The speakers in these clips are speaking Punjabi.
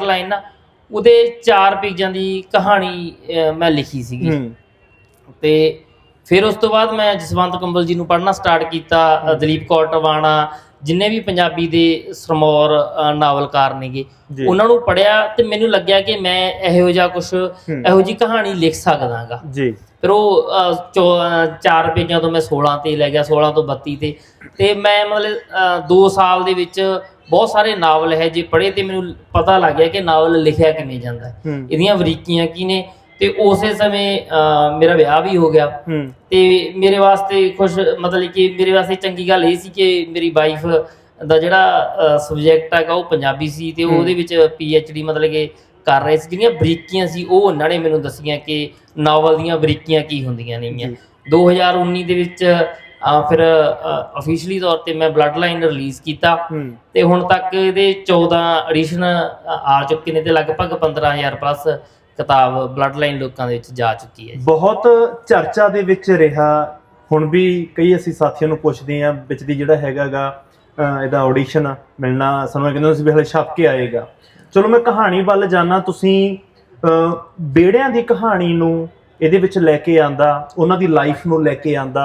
ਲਾਈਨ ਨਾ ਉਹਦੇ ਚਾਰ ਪੇਜਾਂ ਦੀ ਕਹਾਣੀ ਅਹ, ਮੈਂ ਲਿਖੀ ਸੀਗੀ। ਹੂੰ। ਤੇ ਫਿਰ ਉਸ ਤੋਂ ਬਾਅਦ ਮੈਂ ਜਸਵੰਤ ਕੰਬਲ ਜੀ ਨੂੰ ਪੜ੍ਹਨਾ ਸਟਾਰਟ ਕੀਤਾ ਅ, ਦਲੀਪ ਕੌਰ ਟਵਾਣਾ ਜਿੰਨੇ ਵੀ ਪੰਜਾਬੀ ਦੇ ਸਰਮੌਰ ਅ, ਨਾਵਲਕਾਰ ਨੇਗੇ ਜੀ। ਉਹਨਾਂ ਨੂੰ ਪੜਿਆ ਤੇ ਮੈਨੂੰ ਲੱਗਿਆ ਕਿ ਮੈਂ ਇਹੋ ਜਿਹਾ ਕੁਝ ਇਹੋ ਜੀ ਕਹਾਣੀ ਲਿਖ ਸਕਦਾਗਾ। ਜੀ। ਫਿਰ ਉਹ ਅ, ਚੌ- ਅ, ਚਾਰ ਪੇਜਾਂ ਤੋਂ ਮੈਂ 16 ਤੇ ਲੈ ਗਿਆ 16 ਤੋਂ 32 ਤੇ। ਤੇ ਮੈਂ ਮਤਲਬ 2 ਸਾਲ ਦੇ ਵਿੱਚ ਬਹੁਤ ਸਾਰੇ ਨਾਵਲ ਹੈ ਜੇ ਪੜ੍ਹੇ ਤੇ ਮੈਨੂੰ ਪਤਾ ਲੱਗ ਗਿਆ ਕਿ ਨਾਵਲ ਲਿਖਿਆ ਕਿਵੇਂ ਜਾਂਦਾ ਇਹਦੀਆਂ ਬਰੀਕੀਆਂ ਕੀ ਨੇ ਤੇ ਉਸੇ ਸਮੇਂ ਮੇਰਾ ਵਿਆਹ ਵੀ ਹੋ ਗਿਆ। ਤੇ ਮੇਰੇ ਵਾਸਤੇ ਕੁਝ ਮਤਲਬ ਕਿ ਮੇਰੇ ਵਾਸਤੇ ਚੰਗੀ ਗੱਲ ਇਹ ਸੀ ਕਿ ਮੇਰੀ ਵਾਈਫ ਦਾ ਜਿਹੜਾ ਸਬਜੈਕਟ ਹੈਗਾ ਉਹ ਪੰਜਾਬੀ ਸੀ ਤੇ। ਉਹਦੇ ਵਿੱਚ ਪੀ ਐਚ ਡੀ ਮਤਲਬ ਕਿ ਕਰ ਰਹੇ ਸੀ। ਜਿਹੜੀਆਂ ਬਰੀਕੀਆਂ ਸੀ ਉਹ ਉਹਨਾਂ ਨੇ ਮੈਨੂੰ ਦੱਸੀਆਂ ਕਿ ਨਾਵਲ ਦੀਆਂ ਬਰੀਕੀਆਂ ਕੀ ਹੁੰਦੀਆਂ ਨੇਗੀਆਂ। ਜੀ। 2019 ਦੇ ਵਿੱਚ ਫਿਰ ਅਫੀਸ਼ੀਅਲੀ ਤੌਰ ਤੇ ਮੈਂ ਬਲੱਡ ਲਾਈਨ ਰਿਲੀਜ਼ ਕੀਤਾ ਤੇ ਹੁਣ ਤੱਕ ਇਹਦੇ 14 ਐਡੀਸ਼ਨ ਆ ਚੁੱਕੇ ਨੇ ਤੇ ਲਗਭਗ 15000 ਪਲੱਸ ਕਿਤਾਬ ਬਲੱਡ ਲਾਈਨ ਲੋਕਾਂ ਦੇ ਵਿੱਚ ਜਾ ਚੁੱਕੀ ਹੈ। ਬਹੁਤ ਚਰਚਾ ਦੇ ਵਿੱਚ ਰਿਹਾ। ਹੁਣ ਵੀ ਕਈ ਅਸੀਂ ਸਾਥੀਆਂ ਨੂੰ ਪੁੱਛਦੇ ਆਂ ਵਿੱਚ ਦੀ ਜਿਹੜਾ ਹੈਗਾਗਾ ਇਹਦਾ ਆਡੀਸ਼ਨ ਮਿਲਣਾ ਸਾਨੂੰ ਕਹਿੰਦੇ ਸੀ ਵੀ ਹਲੇ ਛਪ ਕੇ ਆਏਗਾ। ਚਲੋ ਮੈਂ ਕਹਾਣੀ ਵੱਲ ਜਾਣਾ ਤੁਸੀਂ ਬੇੜਿਆਂ ਦੀ ਕਹਾਣੀ ਨੂੰ ਇਹਦੇ ਵਿੱਚ ਲੈ ਕੇ ਆਂਦਾ ਉਹਨਾਂ ਦੀ ਲਾਈਫ ਨੂੰ ਲੈ ਕੇ ਆਂਦਾ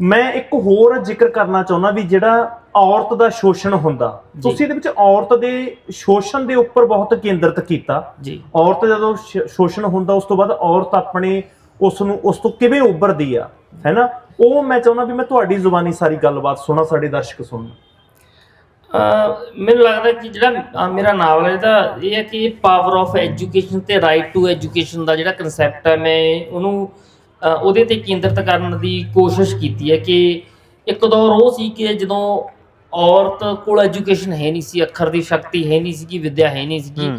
ਮੈਂ ਇੱਕ ਹੋਰ ਜ਼ਿਕਰ ਕਰਨਾ ਚਾਹੁੰਦਾ ਵੀ ਜਿਹੜਾ ਔਰਤ ਦਾ ਸ਼ੋਸ਼ਣ ਹੁੰਦਾ। ਤੁਸੀਂ ਇਹਦੇ ਵਿੱਚ ਔਰਤ ਦੇ ਸ਼ੋਸ਼ਣ ਦੇ ਉੱਪਰ ਬਹੁਤ ਕੇਂਦਰਿਤ ਕੀਤਾ। ਜੀ। ਔਰਤ ਜਦੋਂ ਸ਼ੋਸ਼ਣ ਹੁੰਦਾ ਉਸ ਤੋਂ ਬਾਅਦ ਔਰਤ ਆਪਣੇ ਉਸ ਨੂੰ ਉਸ ਤੋਂ ਕਿਵੇਂ ਉੱਭਰਦੀ ਆ ਹੈਨਾ? ਉਹ ਮੈਂ ਚਾਹੁੰਦਾ ਵੀ ਮੈਂ ਤੁਹਾਡੀ ਜ਼ੁਬਾਨੀ ਸਾਰੀ ਗੱਲਬਾਤ ਸੁਣਾ ਸਾਡੇ ਦਰਸ਼ਕ ਸੁਣਨ। ਮੈਨੂੰ ਲੱਗਦਾ ਕਿ ਜਿਹੜਾ ਮੇਰਾ ਨਾਵਲ ਹੈ ਇਹਦਾ ਇਹ ਹੈ ਕਿ ਪਾਵਰ ਆਫ ਐਜੂਕੇਸ਼ਨ ਤੇ ਰਾਈਟ ਟੂ ਐਜੂਕੇਸ਼ਨ ਦਾ ਜਿਹੜਾ ਕਨਸੈਪਟ ਹੈ ਮੈਂ ਉਹਨੂੰ ਉਹਦੇ ਤੇ ਕੇਂਦਰਿਤ ਕਰਨ ਦੀ ਕੋਸ਼ਿਸ਼ ਕੀਤੀ ਹੈ ਕਿ ਇੱਕ ਦੌਰ ਉਹ ਸੀ ਕਿ ਜਦੋਂ ਔਰਤ ਕੋਲ ਐਜੂਕੇਸ਼ਨ ਹੈ ਨਹੀਂ ਸੀ ਅੱਖਰ ਦੀ ਸ਼ਕਤੀ ਹੈ ਨਹੀਂ ਸੀ ਕਿ ਵਿਦਿਆ ਹੈ ਨਹੀਂ ਸੀ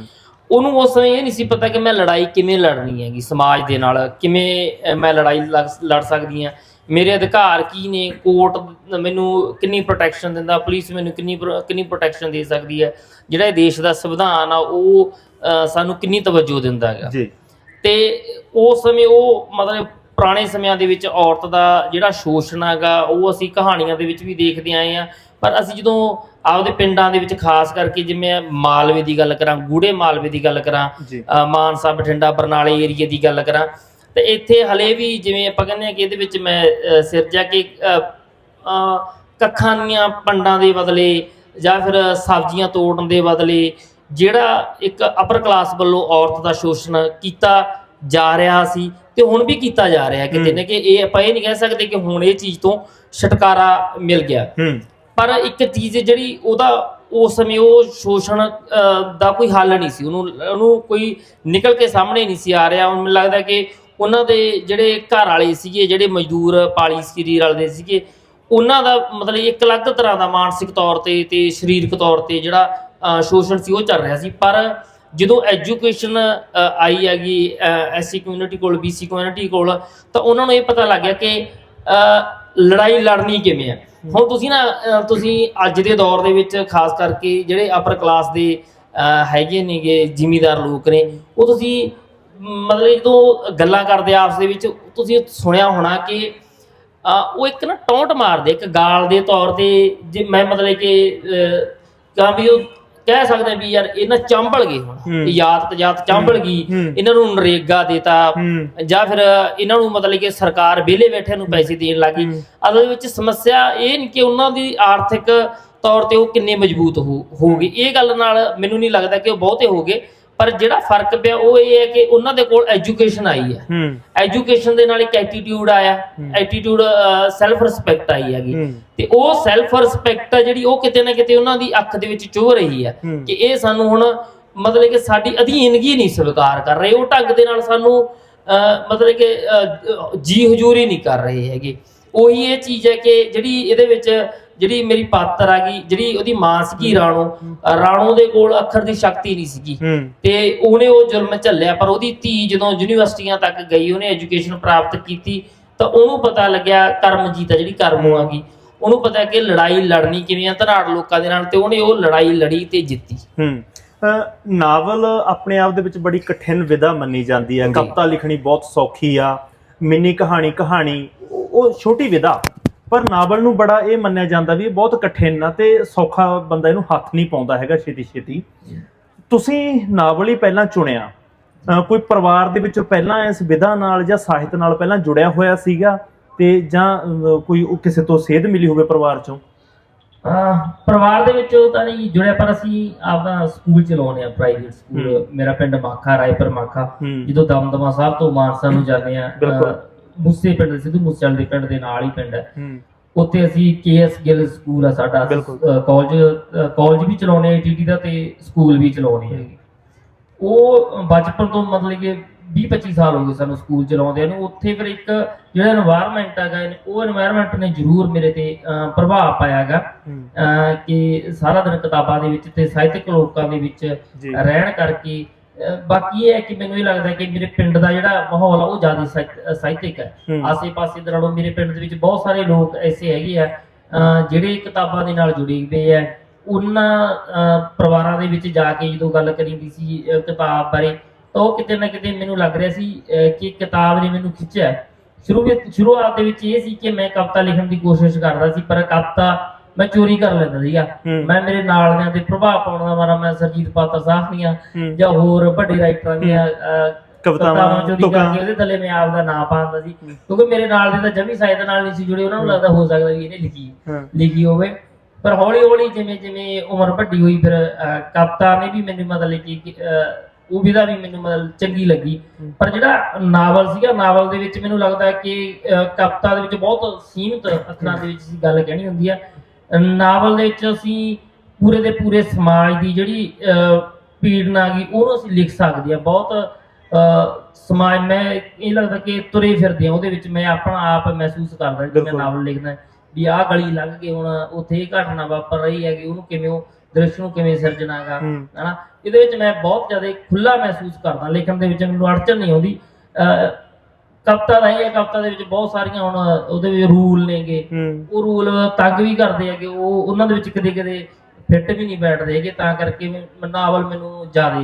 ਉਹਨੂੰ ਉਸ ਸਮੇਂ ਇਹ ਨਹੀਂ ਸੀ ਪਤਾ ਕਿ ਮੈਂ ਲੜਾਈ ਕਿਵੇਂ ਲੜਨੀ ਹੈਗੀ ਸਮਾਜ ਦੇ ਨਾਲ ਕਿਵੇਂ ਮੈਂ ਲੜਾਈ ਲੜ- ਸਕਦੀ ਹਾਂ ਮੇਰੇ ਅਧਿਕਾਰ ਕੀ ਨੇ ਕੋਰਟ ਮੈਨੂੰ ਕਿੰਨੀ ਪ੍ਰੋਟੈਕਸ਼ਨ ਦਿੰਦਾ ਪੁਲਿਸ ਮੈਨੂੰ ਕਿੰਨੀ ਕਿੰਨੀ ਪ੍ਰੋਟੈਕਸ਼ਨ ਦੇ ਸਕਦੀ ਹੈ ਜਿਹੜਾ ਇਹ ਦੇਸ਼ ਦਾ ਸੰਵਿਧਾਨ ਆ ਉਹ ਸਾਨੂੰ ਕਿੰਨੀ ਤਵੱਜੋ ਦਿੰਦਾ ਹੈਗਾ। ਜੀ। ਤੇ ਉਸ ਸਮੇਂ ਉਹ ਮਤਲਬ ਪੁਰਾਣੇ ਸਮਿਆਂ ਦੇ ਵਿੱਚ ਔਰਤ ਦਾ ਜਿਹੜਾ ਸ਼ੋਸ਼ਣ ਹੈਗਾ ਉਹ ਅਸੀਂ ਕਹਾਣੀਆਂ ਦੇ ਵਿੱਚ ਵੀ ਦੇਖਦੇ ਆਏ ਆ ਪਰ ਅਸੀਂ ਜਦੋਂ ਆਪਦੇ ਪਿੰਡਾਂ ਦੇ ਵਿੱਚ ਖਾਸ ਕਰਕੇ ਜਿਵੇਂ ਮਾਲਵੇ ਦੀ ਗੱਲ ਕਰਾਂ ਗੂੜੇ ਮਾਲਵੇ ਦੀ ਗੱਲ ਕਰਾਂ ਮਾਨਸਾ ਬਠਿੰਡਾ ਬਰਨਾਲੇ ਏਰੀਏ ਦੀ ਗੱਲ ਕਰਾਂ ਤੇ ਇੱਥੇ ਹਲੇ ਵੀ ਜਿਵੇਂ ਆਪਾਂ ਕਹਿੰਦੇ ਆ ਕਿ ਇਹਦੇ ਵਿੱਚ ਮੈਂ ਸਿਰਜਿਆ ਕਿ ਦੀਆਂ ਪੰਡਾਂ ਦੇ ਬਦਲੇ ਜਾਂ ਫਿਰ ਸਬਜ਼ੀਆਂ ਤੋੜਨ ਦੇ ਬਦਲੇ ਜਿਹੜਾ ਇੱਕ ਅਪਰ ਕਲਾਸ ਵੱਲੋਂ ਔਰਤ ਦਾ ਸ਼ੋਸ਼ਣ ਕੀਤਾ ਜਾ ਰਿਹਾ ਸੀ ਤੇ ਹੁਣ ਵੀ ਕੀਤਾ ਜਾ ਰਿਹਾ ਕਿਤੇ। ਨਾ ਕਿ ਇਹ ਆਪਾਂ ਇਹ ਨਹੀਂ ਕਹਿ ਸਕਦੇ ਕਿ ਹੁਣ ਇਹ ਚੀਜ਼ ਤੋਂ ਛੁਟਕਾਰਾ ਮਿਲ ਗਿਆ। ਪਰ ਇੱਕ ਚੀਜ਼ ਜਿਹੜੀ ਉਹਦਾ ਉਸ ਸਮੇਂ ਉਹ ਸ਼ੋਸ਼ਣ ਦਾ ਕੋਈ ਹੱਲ ਨਹੀਂ ਸੀ। ਉਹਨੂੰ ਉਹਨੂੰ ਕੋਈ ਨਿਕਲ ਕੇ ਸਾਹਮਣੇ ਨਹੀਂ ਸੀ ਆ ਰਿਹਾ। ਮੈਨੂੰ ਲੱਗਦਾ ਕਿ ਉਹਨਾਂ ਦੇ ਜਿਹੜੇ ਘਰ ਵਾਲੇ ਸੀਗੇ ਜਿਹੜੇ ਮਜ਼ਦੂਰ ਪਾਲੀ ਸਰੀ ਰਲਦੇ ਸੀਗੇ ਉਹਨਾਂ ਦਾ ਮਤਲਬ ਇੱਕ ਅਲੱਗ ਤਰ੍ਹਾਂ ਦਾ ਮਾਨਸਿਕ ਤੌਰ ਤੇ ਤੇ ਸਰੀਰਕ ਤੌਰ ਤੇ ਜਿਹੜਾ ਸ਼ੋਸ਼ਣ ਸੀ ਉਹ ਚੱਲ ਰਿਹਾ ਸੀ। ਪਰ ਜਦੋਂ ਐਜੂਕੇਸ਼ਨ ਆਈ ਹੈਗੀ ਐਸਸੀ ਕਮਿਊਨਿਟੀ ਕੋਲ ਬੀਸੀ ਕਮਿਊਨਿਟੀ ਕੋਲ ਤਾਂ ਉਹਨਾਂ ਨੂੰ ਇਹ ਪਤਾ ਲੱਗ ਗਿਆ ਕਿ ਲੜਾਈ ਲੜਨੀ ਕਿਵੇਂ ਹੈ ਹੁਣ ਤੁਸੀਂ ਨਾ ਤੁਸੀਂ ਅੱਜ ਦੇ ਦੌਰ ਦੇ ਵਿੱਚ ਖਾਸ ਕਰਕੇ ਜਿਹੜੇ ਅਪਰ ਕਲਾਸ ਦੇ ਹੈਗੇ ਨੇਗੇ ਜ਼ਿਮੀਦਾਰ ਲੋਕ ਨੇ ਉਹ ਤੁਸੀਂ ਮਤਲਬ ਜਦੋਂ ਗੱਲਾਂ ਕਰਦੇ ਆਪਸ ਦੇ ਵਿੱਚ ਤੁਸੀਂ ਸੁਣਿਆ ਹੋਣਾ ਕਿ ਉਹ ਇੱਕ ਨਾ ਟੌਂਟ ਮਾਰਦੇ ਇੱਕ ਗਾਲ ਦੇ ਤੌਰ ਤੇ ਜੇ ਮੈਂ ਮਤਲਬ ਕਿ ਅਹ, ਵੀ ਉਹ ਕਹਿ ਸਕਦੇ ਵੀ ਯਾਰ ਇਹ ਨਾ ਚੰਬਲ ਗਏ ਹੁਣ ਯਾਤ ਤਜਾਤ ਚੰਬਲ ਗਈ। ਇਹਨਾਂ ਨੂੰ ਨਰੇਗਾ ਦੇਤਾ ਜਾਂ ਫਿਰ ਇਹਨਾਂ ਨੂੰ ਮਤਲਬ ਕਿ ਸਰਕਾਰ ਵਿਹਲੇ ਬੈਠੇ ਨੂੰ ਪੈਸੇ ਦੇਣ ਲੱਗੀ। ਅਸਲ ਵਿੱਚ ਸਮੱਸਿਆ ਇਹ ਨਹੀਂ ਕਿ ਉਹਨਾਂ ਦੀ ਆਰਥਿਕ ਤੌਰ ਤੇ ਉਹ ਕਿੰਨੇ ਮਜ਼ਬੂਤ ਹੋ ਹੋਗੇ ਇਹ ਗੱਲ ਨਾਲ ਮੈਨੂੰ ਨਹੀਂ ਲੱਗਦਾ ਕਿ ਉਹ ਬਹੁਤੇ ਹੋਗੇ ਪਰ ਜਿਹੜਾ ਫ਼ਰਕ ਪਿਆ ਉਹ ਇਹ ਹੈ ਕਿ ਉਹਨਾਂ ਦੇ ਕੋਲ ਐਜੂਕੇਸ਼ਨ ਆਈ ਹੈ। ਐਜੂਕੇਸ਼ਨ ਦੇ ਨਾਲ ਇੱਕ ਐਟੀਟਿਊਡ ਆਇਆ ਐਟੀਟਿਊਡ ਸੈਲਫ ਰਿਸਪੈਕਟ ਆਈ ਹੈਗੀ। ਤੇ ਉਹ ਸੈਲਫ ਰਿਸਪੈਕਟ ਆ ਜਿਹੜੀ ਉਹ ਕਿਤੇ ਨਾ ਕਿਤੇ ਉਹਨਾਂ ਦੀ ਅੱਖ ਦੇ ਵਿੱਚ ਚੁਭ ਰਹੀ ਹੈ। ਕਿ ਇਹ ਸਾਨੂੰ ਹੁਣ ਮਤਲਬ ਕਿ ਸਾਡੀ ਅਧੀਨਗੀ ਨਹੀਂ ਸਵੀਕਾਰ ਕਰ ਰਹੇ ਉਹ ਢੰਗ ਦੇ ਨਾਲ ਸਾਨੂੰ ਮਤਲਬ ਕਿ ਜੀ ਹਜ਼ੂਰੀ ਨਹੀਂ ਕਰ ਰਹੇ ਹੈਗੇ। ਉਹੀ ਇਹ ਚੀਜ਼ ਹੈ ਕਿ ਜਿਹੜੀ ਇਹਦੇ ਵਿੱਚ ਜਿਹੜੀ ਮੇਰੀ ਪਾਤਰ ਆ ਗਈ ਜਿਹੜੀ ਉਹਦੀ ਮਾਂ ਸੀਗੀ ਰਾਣੋ ਰਾਣੋ ਦੇ ਕੋਲ ਅੱਖਰ ਦੀ ਸ਼ਕਤੀ ਨਹੀਂ ਸੀਗੀ। ਤੇ ਉਹਨੇ ਉਹ ਜ਼ੁਲਮ ਝੱਲਿਆ ਪਰ ਉਹਦੀ ਧੀ ਜਦੋਂ ਯੂਨੀਵਰਸਿਟੀਆਂ ਤੱਕ ਗਈ ਉਹਨੇ ਐਜੂਕੇਸ਼ਨ ਪ੍ਰਾਪਤ ਕੀਤੀ ਤਾਂ ਉਹਨੂੰ ਪਤਾ ਲੱਗਿਆ ਕਰਮਜੀਤ ਆ ਜਿਹੜੀ ਕਰਮੋ ਆ ਗਈ। ਉਹਨੂੰ ਪਤਾ ਕਿ ਲੜਾਈ ਲੜਨੀ ਕਿਵੇਂ ਆ ਧਨਾੜ ਲੋਕਾਂ ਦੇ ਨਾਲ ਤੇ ਉਹਨੇ ਉਹ ਲੜਾਈ ਲੜੀ ਤੇ ਜਿੱਤੀ। ਹੂੰ। ਨਾਵਲ ਆਪਣੇ ਆਪ ਦੇ ਵਿੱਚ ਬੜੀ ਕਠਿਨ ਵਿਧਾ ਮੰਨੀ ਜਾਂਦੀ ਹੈ। ਕਵਿਤਾ ਲਿਖਣੀ ਬਹੁਤ ਸੌਖੀ ਆ ਮਿੰਨੀ ਕਹਾਣੀ ਕਹਾਣੀ ਉਹ ਛੋਟੀ ਵਿਧਾ। ਪਰ ਨਾਵਲ ਨੂੰ ਬੜਾ ਇਹ ਮੰਨਿਆ ਜਾਂਦਾ ਵੀ ਇਹ ਬਹੁਤ ਕਠਿਨ ਆ ਤੇ ਸੌਖਾ ਬੰਦਾ ਇਹਨੂੰ ਹੱਥ ਨਹੀਂ ਪਾਉਂਦਾ ਹੈਗਾ ਛੇਤੀ ਛੇਤੀ। ਤੁਸੀਂ ਨਾਵਲ ਹੀ ਪਹਿਲਾਂ ਚੁਣਿਆ। ਕੋਈ ਪਰਿਵਾਰ ਦੇ ਵਿੱਚੋਂ ਪਹਿਲਾਂ ਇਸ ਵਿਧਾ ਨਾਲ ਜਾਂ ਸਾਹਿਤ ਨਾਲ ਪਹਿਲਾਂ ਜੁੜਿਆ ਹੋਇਆ ਸੀਗਾ? ਤੇ ਜਾਂ ਅਹ, ਕੋਈ ਉਹ ਕਿਸੇ ਤੋਂ ਸੇਧ ਮਿਲੀ ਹੋਵੇ ਪਰਿਵਾਰ ਚੋਂ? ਅਹ ਪਰਿਵਾਰ ਦੇ ਵਿੱਚੋਂ ਤਾਂ ਨਹੀਂ ਜੁੜਿਆ ਪਰ ਅਸੀਂ ਆਪਦਾ ਸਕੂਲ ਚਲਾਉਂਦੇ ਆ ਪ੍ਰਾਈਵੇਟ ਸਕੂਲ। ਮੇਰਾ ਪਿੰਡ ਮਾਖਾ ਰਾਏਪੁਰ ਮਾਖਾ। ਹੂੰ। ਜਦੋਂ ਦਮਦਮਾ ਸਾਹਿਬ ਤੋਂ ਮਾਨਸਾ ਨੂੰ ਜਾਂਦੇ ਆ ਬਿਲਕੁਲ। ਮੁੱਸੇ ਪਿੰਡ ਸਿੱਧੂ ਮੂਸੇਵਾਲੇ ਦੇ ਪਿੰਡ ਦੇ ਨਾਲ ਹੀ ਪਿੰਡ ਹੈ। ਹੂੰ। ਉੱਥੇ ਅਸੀਂ ਕੇਐਸ ਗਿੱਲ ਸਕੂਲ ਆ ਸਾਡਾ। ਬਿਲਕੁਲ। ਕਾਲਜ ਕਾਲਜ ਵੀ ਚਲਾਉਣੇ ਆ ਟੀਟੀ ਦਾ ਤੇ ਸਕੂਲ ਵੀ ਚਲਾਉਣੇ ਹੈਗੇ ਉਹ ਬਚਪਨ ਤੋਂ ਮਤਲਬ ਕਿ 20 25 ਸਾਲ ਹੋ ਗਏ ਸਾਨੂੰ ਸਕੂਲ ਚਲਾਉਂਦਿਆਂ ਨੂੰ। ਉੱਥੇ ਫਿਰ ਇੱਕ ਜਿਹੜਾ এনवायरमेंट ਹੈਗਾ ਉਹ এনवायरमेंट ਨੇ ਜ਼ਰੂਰ ਮੇਰੇ ਤੇ ਪ੍ਰਭਾਵ ਪਾਇਆ ਕਿ ਸਾਰਾ ਦਿਨ ਕਿਤਾਬਾਂ ਦੇ ਵਿੱਚ ਤੇ ਸਾਹਿਤਕ ਲੋਕਾਂ ਦੇ ਵਿੱਚ ਰਹਿਣ ਕਰਕੇ ਬਾਕੀ ਇਹ ਹੈ ਕਿ ਮੈਨੂੰ ਇਹ ਲੱਗਦਾ ਕਿ ਮੇਰੇ ਪਿੰਡ ਦਾ ਜਿਹੜਾ ਮਾਹੌਲ ਉਹ ਜ਼ਿਆਦਾ ਸਾਹਿਤਕ ਹੈ। ਆਸੇ-ਪਾਸੇ ਦੇ ਨਾਲੋਂ ਮੇਰੇ ਪਿੰਡ ਦੇ ਵਿੱਚ ਬਹੁਤ ਸਾਰੇ ਲੋਕ ਐਸੇ ਹੈਗੇ ਆ ਜਿਹੜੇ ਕਿਤਾਬਾਂ ਦੇ ਨਾਲ ਜੁੜੀ ਹੋਏ ਆ। ਉਹਨਾਂ ਪਰਿਵਾਰਾਂ ਦੇ ਵਿੱਚ ਜਾ ਕੇ ਜਦੋਂ ਗੱਲ ਕਰੀਦੀ ਸੀ ਕਿਤਾਬ ਬਾਰੇ ਤਾਂ ਉਹ ਕਿਤੇ ਨਾ ਕਿਤੇ ਮੈਨੂੰ ਲੱਗ ਰਿਹਾ ਸੀ ਕਿ ਕਿਤਾਬ ਨੇ ਮੈਨੂੰ ਖਿੱਚਿਆ ਸ਼ੁਰੂ ਵਿੱਚ ਸ਼ੁਰੂਆਤ ਦੇ ਵਿੱਚ ਇਹ ਸੀ ਕਿ ਮੈਂ ਕਵਿਤਾ ਲਿਖਣ ਦੀ ਕੋਸ਼ਿਸ਼ ਕਰਦਾ ਸੀ ਪਰ ਕਵਿਤਾ ਮੈਂ ਚੋਰੀ ਕਰ ਲੈਂਦਾ ਸੀਗਾ। ਮੈਂ ਮੇਰੇ ਨਾਲਦਿਆਂ ਤੇ ਪ੍ਰਭਾਵ ਪਾਉਣ ਦਾ ਮਾਰਾ ਮੈਂ ਸਰਜੀਤ ਪਾਤਰ ਸਾਹਿਬ ਦੀਆਂ ਜਾਂ ਹੋਰ ਵੱਡੇ ਰਾਈਟਰਾਂ ਦੀਆਂ ਕਵਿਤਾਵਾਂ ਚੋਰੀ ਕਰਕੇ ਉਹਦੇ ਥੱਲੇ ਮੈਂ ਆਪ ਦਾ ਨਾਮ ਪਾਉਂਦਾ ਸੀ। ਕਿਉਂਕਿ ਮੇਰੇ ਨਾਲ ਦੇ ਤਾਂ ਜਮੀ ਸਾਹਿਤ ਨਾਲ ਨਹੀਂ ਸੀ ਜੁੜੇ ਉਹਨਾਂ ਨੂੰ ਲੱਗਦਾ ਹੋ ਸਕਦਾ ਵੀ ਇਹਨੇ ਲਿਖੀ ਲਿਖੀ ਹੋਵੇ। ਪਰ ਹੌਲੀ ਹੌਲੀ ਜਿਵੇਂ ਜਿਵੇਂ ਉਮਰ ਵੱਡੀ ਹੋਈ ਫਿਰ ਕਵਿਤਾ ਨੇ ਵੀ ਮੈਨੂੰ ਮਤਲਬ ਕਿ ਉਹ ਵਿਧਾ ਵੀ ਮੈਨੂੰ ਮਤਲਬ ਚੰਗੀ ਲੱਗੀ। ਪਰ ਜਿਹੜਾ ਨਾਵਲ ਸੀਗਾ ਨਾਵਲ ਦੇ ਵਿੱਚ ਮੈਨੂੰ ਲੱਗਦਾ ਕਿ ਕਵਿਤਾ ਦੇ ਵਿੱਚ ਬਹੁਤ ਸੀਮਿਤ ਅੱਖਰਾਂ ਦੇ ਵਿੱਚ ਸੀ ਗੱਲ ਕਹਿਣੀ ਹੁੰਦੀ ਆ ਨਾਵਲ ਦੇ ਵਿੱਚ ਅਸੀਂ ਪੂਰੇ ਦੇ ਪੂਰੇ ਸਮਾਜ ਦੀ ਜਿਹੜੀ ਪੀੜਨਾ ਗਈ ਉਹਨੂੰ ਅਸੀਂ ਲਿਖ ਸਕਦੇ ਆ ਬਹੁਤ ਸਮਾਜ ਮੈਂ ਇਹ ਲੱਗਦਾ ਕਿ ਤੁਰੇ ਫਿਰਦੇ ਆ ਉਹਦੇ ਵਿੱਚ ਮੈਂ ਆਪਣਾ ਆਪ ਮਹਿਸੂਸ ਕਰਦਾ ਕਿ ਮੈਂ। ਨਾਵਲ ਲਿਖਦਾ ਵੀ ਆਹ ਗਲੀ ਲੰਘ ਕੇ ਹੁਣ ਉੱਥੇ ਇਹ ਘਟਨਾ ਵਾਪਰ ਰਹੀ ਹੈਗੀ ਉਹਨੂੰ ਕਿਵੇਂ ਉਹ ਦ੍ਰਿਸ਼ ਨੂੰ ਕਿਵੇਂ ਸਿਰਜਣਾਗਾ ਹੂੰ। ਹਨਾ? ਇਹਦੇ ਵਿੱਚ ਮੈਂ ਬਹੁਤ ਜ਼ਿਆਦਾ ਖੁੱਲਾ ਮਹਿਸੂਸ ਕਰਦਾ ਲਿਖਣ ਦੇ ਵਿੱਚ ਮੈਨੂੰ ਅੜਚਨ ਨਹੀਂ ਆਉਂਦੀ। ਕਵਿਤਾ ਦਾ ਹੈ ਕਵਿਤਾ ਦੇ ਵਿੱਚ ਬਹੁਤ ਸਾਰੀਆਂ ਹੁਣ ਉਹਦੇ ਵਿੱਚ ਰੂਲ ਨੇਗੇ। ਉਹ ਰੂਲ ਤੰਗ ਵੀ ਕਰਦੇ ਆ ਕਿ ਉਹ ਉਹਨਾਂ ਦੇ ਵਿੱਚ ਕਦੇ ਕਦੇ ਫਿੱਟ ਵੀ ਨਹੀਂ ਬੈਠਦੇ ਹੈਗੇ ਤਾਂ ਕਰਕੇ ਨਾਵਲ ਮੈਨੂੰ ਜ਼ਿਆਦਾ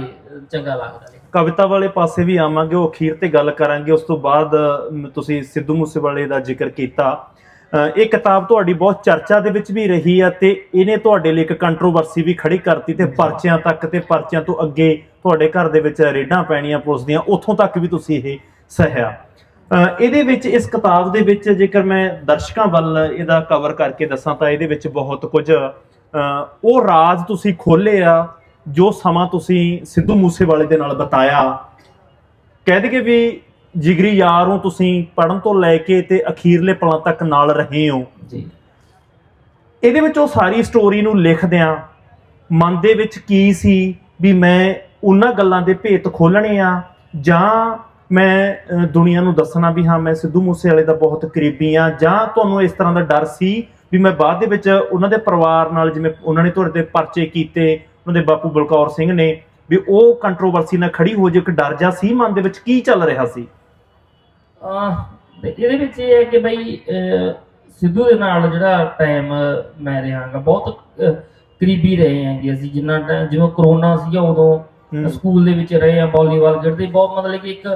ਚੰਗਾ ਲੱਗਦਾ ਕਵਿਤਾ ਵਾਲੇ ਪਾਸੇ ਵੀ ਆਵਾਂਗੇ ਉਹ ਅਖੀਰ ਤੇ ਗੱਲ ਕਰਾਂਗੇ। ਉਸ ਤੋਂ ਬਾਅਦ ਤੁਸੀਂ ਸਿੱਧੂ ਮੂਸੇਵਾਲੇ ਦਾ ਜ਼ਿਕਰ ਕੀਤਾ। ਇਹ ਕਿਤਾਬ ਤੁਹਾਡੀ ਬਹੁਤ ਚਰਚਾ ਦੇ ਵਿੱਚ ਵੀ ਰਹੀ ਆ ਤੇ ਇਹਨੇ ਤੁਹਾਡੇ ਲਈ ਇੱਕ ਕੰਟਰੋਵਰਸੀ ਵੀ ਖੜੀ ਕਰਤੀ ਤੇ ਪਰਚਿਆਂ ਤੱਕ ਤੇ ਪਰਚਿਆਂ ਤੋਂ ਅੱਗੇ ਤੁਹਾਡੇ ਘਰ ਦੇ ਵਿੱਚ ਰੇਡਾਂ ਪੈਣੀਆਂ ਪੁਲਿਸ ਦੀਆਂ, ਉੱਥੋਂ ਤੱਕ ਵੀ ਤੁਸੀਂ ਇਹ ਸਹਿਆ। ਇਹਦੇ ਵਿੱਚ, ਇਸ ਕਿਤਾਬ ਦੇ ਵਿੱਚ ਜੇਕਰ ਮੈਂ ਦਰਸ਼ਕਾਂ ਵੱਲ ਇਹਦਾ ਕਵਰ ਕਰਕੇ ਦੱਸਾਂ ਤਾਂ ਇਹਦੇ ਵਿੱਚ ਬਹੁਤ ਕੁਝ ਉਹ ਰਾਜ਼ ਤੁਸੀਂ ਖੋਲੇ ਆ, ਜੋ ਸਮਾਂ ਤੁਸੀਂ ਸਿੱਧੂ ਮੂਸੇਵਾਲੇ ਦੇ ਨਾਲ ਬਤਾਇਆ। ਕਹਿ ਦਈਏ ਵੀ ਜਿਗਰੀ ਯਾਰ ਹੋ ਤੁਸੀਂ ਪੜਨ ਤੋਂ ਲੈ ਕੇ ਤੇ ਅਖੀਰਲੇ ਪਲਾਂ ਤੱਕ ਨਾਲ ਰਹੇ ਹੋ। ਜੀ। ਇਹਦੇ ਵਿੱਚ ਉਹ ਸਾਰੀ ਸਟੋਰੀ ਨੂੰ ਲਿਖਦਿਆਂ ਮਨ ਦੇ ਵਿੱਚ ਕੀ ਸੀ ਵੀ ਮੈਂ ਉਹਨਾਂ ਗੱਲਾਂ ਦੇ ਭੇਤ ਖੋਲਣੇ ਆ ਜਾਂ ਮੈਂ ਦੁਨੀਆ ਨੂੰ ਦੱਸਣਾ ਵੀ ਹਾਂ ਮੈਂ ਸਿੱਧੂ ਮੂਸੇਵਾਲੇ ਦਾ ਬਹੁਤ ਕਰੀਬੀ ਆ ਜਾਂ ਤੁਹਾਨੂੰ ਇਸ ਤਰ੍ਹਾਂ ਦਾ ਡਰ ਸੀ ਵੀ ਮੈਂ ਬਾਅਦ ਦੇ ਵਿੱਚ ਉਹਨਾਂ ਦੇ ਪਰਿਵਾਰ ਨਾਲ ਜਿਵੇਂ ਉਹਨਾਂ ਨੇ ਤੁਹਾਡੇ ਤੇ ਪਰਚੇ ਕੀਤੇ ਉਹਨਾਂ ਦੇ ਬਾਪੂ ਬਲਕੌਰ ਸਿੰਘ ਨੇ ਵੀ ਉਹ ਕੰਟਰੋਵਰਸੀ ਨਾਲ ਖੜੀ ਹੋ ਜੇ ਇੱਕ ਡਰ ਜਾ ਸੀ ਮਨ ਦੇ ਵਿੱਚ ਕੀ ਚੱਲ ਰਿਹਾ ਸੀ? ਇਹਦੇ ਵਿੱਚ ਇਹ ਹੈ ਕਿ ਬਈ ਸਿੱਧੂ ਦੇ ਨਾਲ ਜਿਹੜਾ ਟਾਈਮ ਮੈਂ ਰਹਾਂਗਾ ਬਹੁਤ ਕਰੀਬੀ ਰਹੇ ਹਾਂਗੇ ਅਸੀਂ ਜਿੰਨਾ ਟਾਈਮ ਜਿਵੇਂ ਕਰੋਨਾ ਸੀਗਾ ਉਦੋਂ ਹੂੰ। ਸਕੂਲ ਦੇ ਵਿੱਚ ਰਹੇ ਆ ਵਾਲੀਬਾਲ ਖੇਡਦੇ ਬਹੁਤ ਮਤਲਬ ਕਿ ਇੱਕ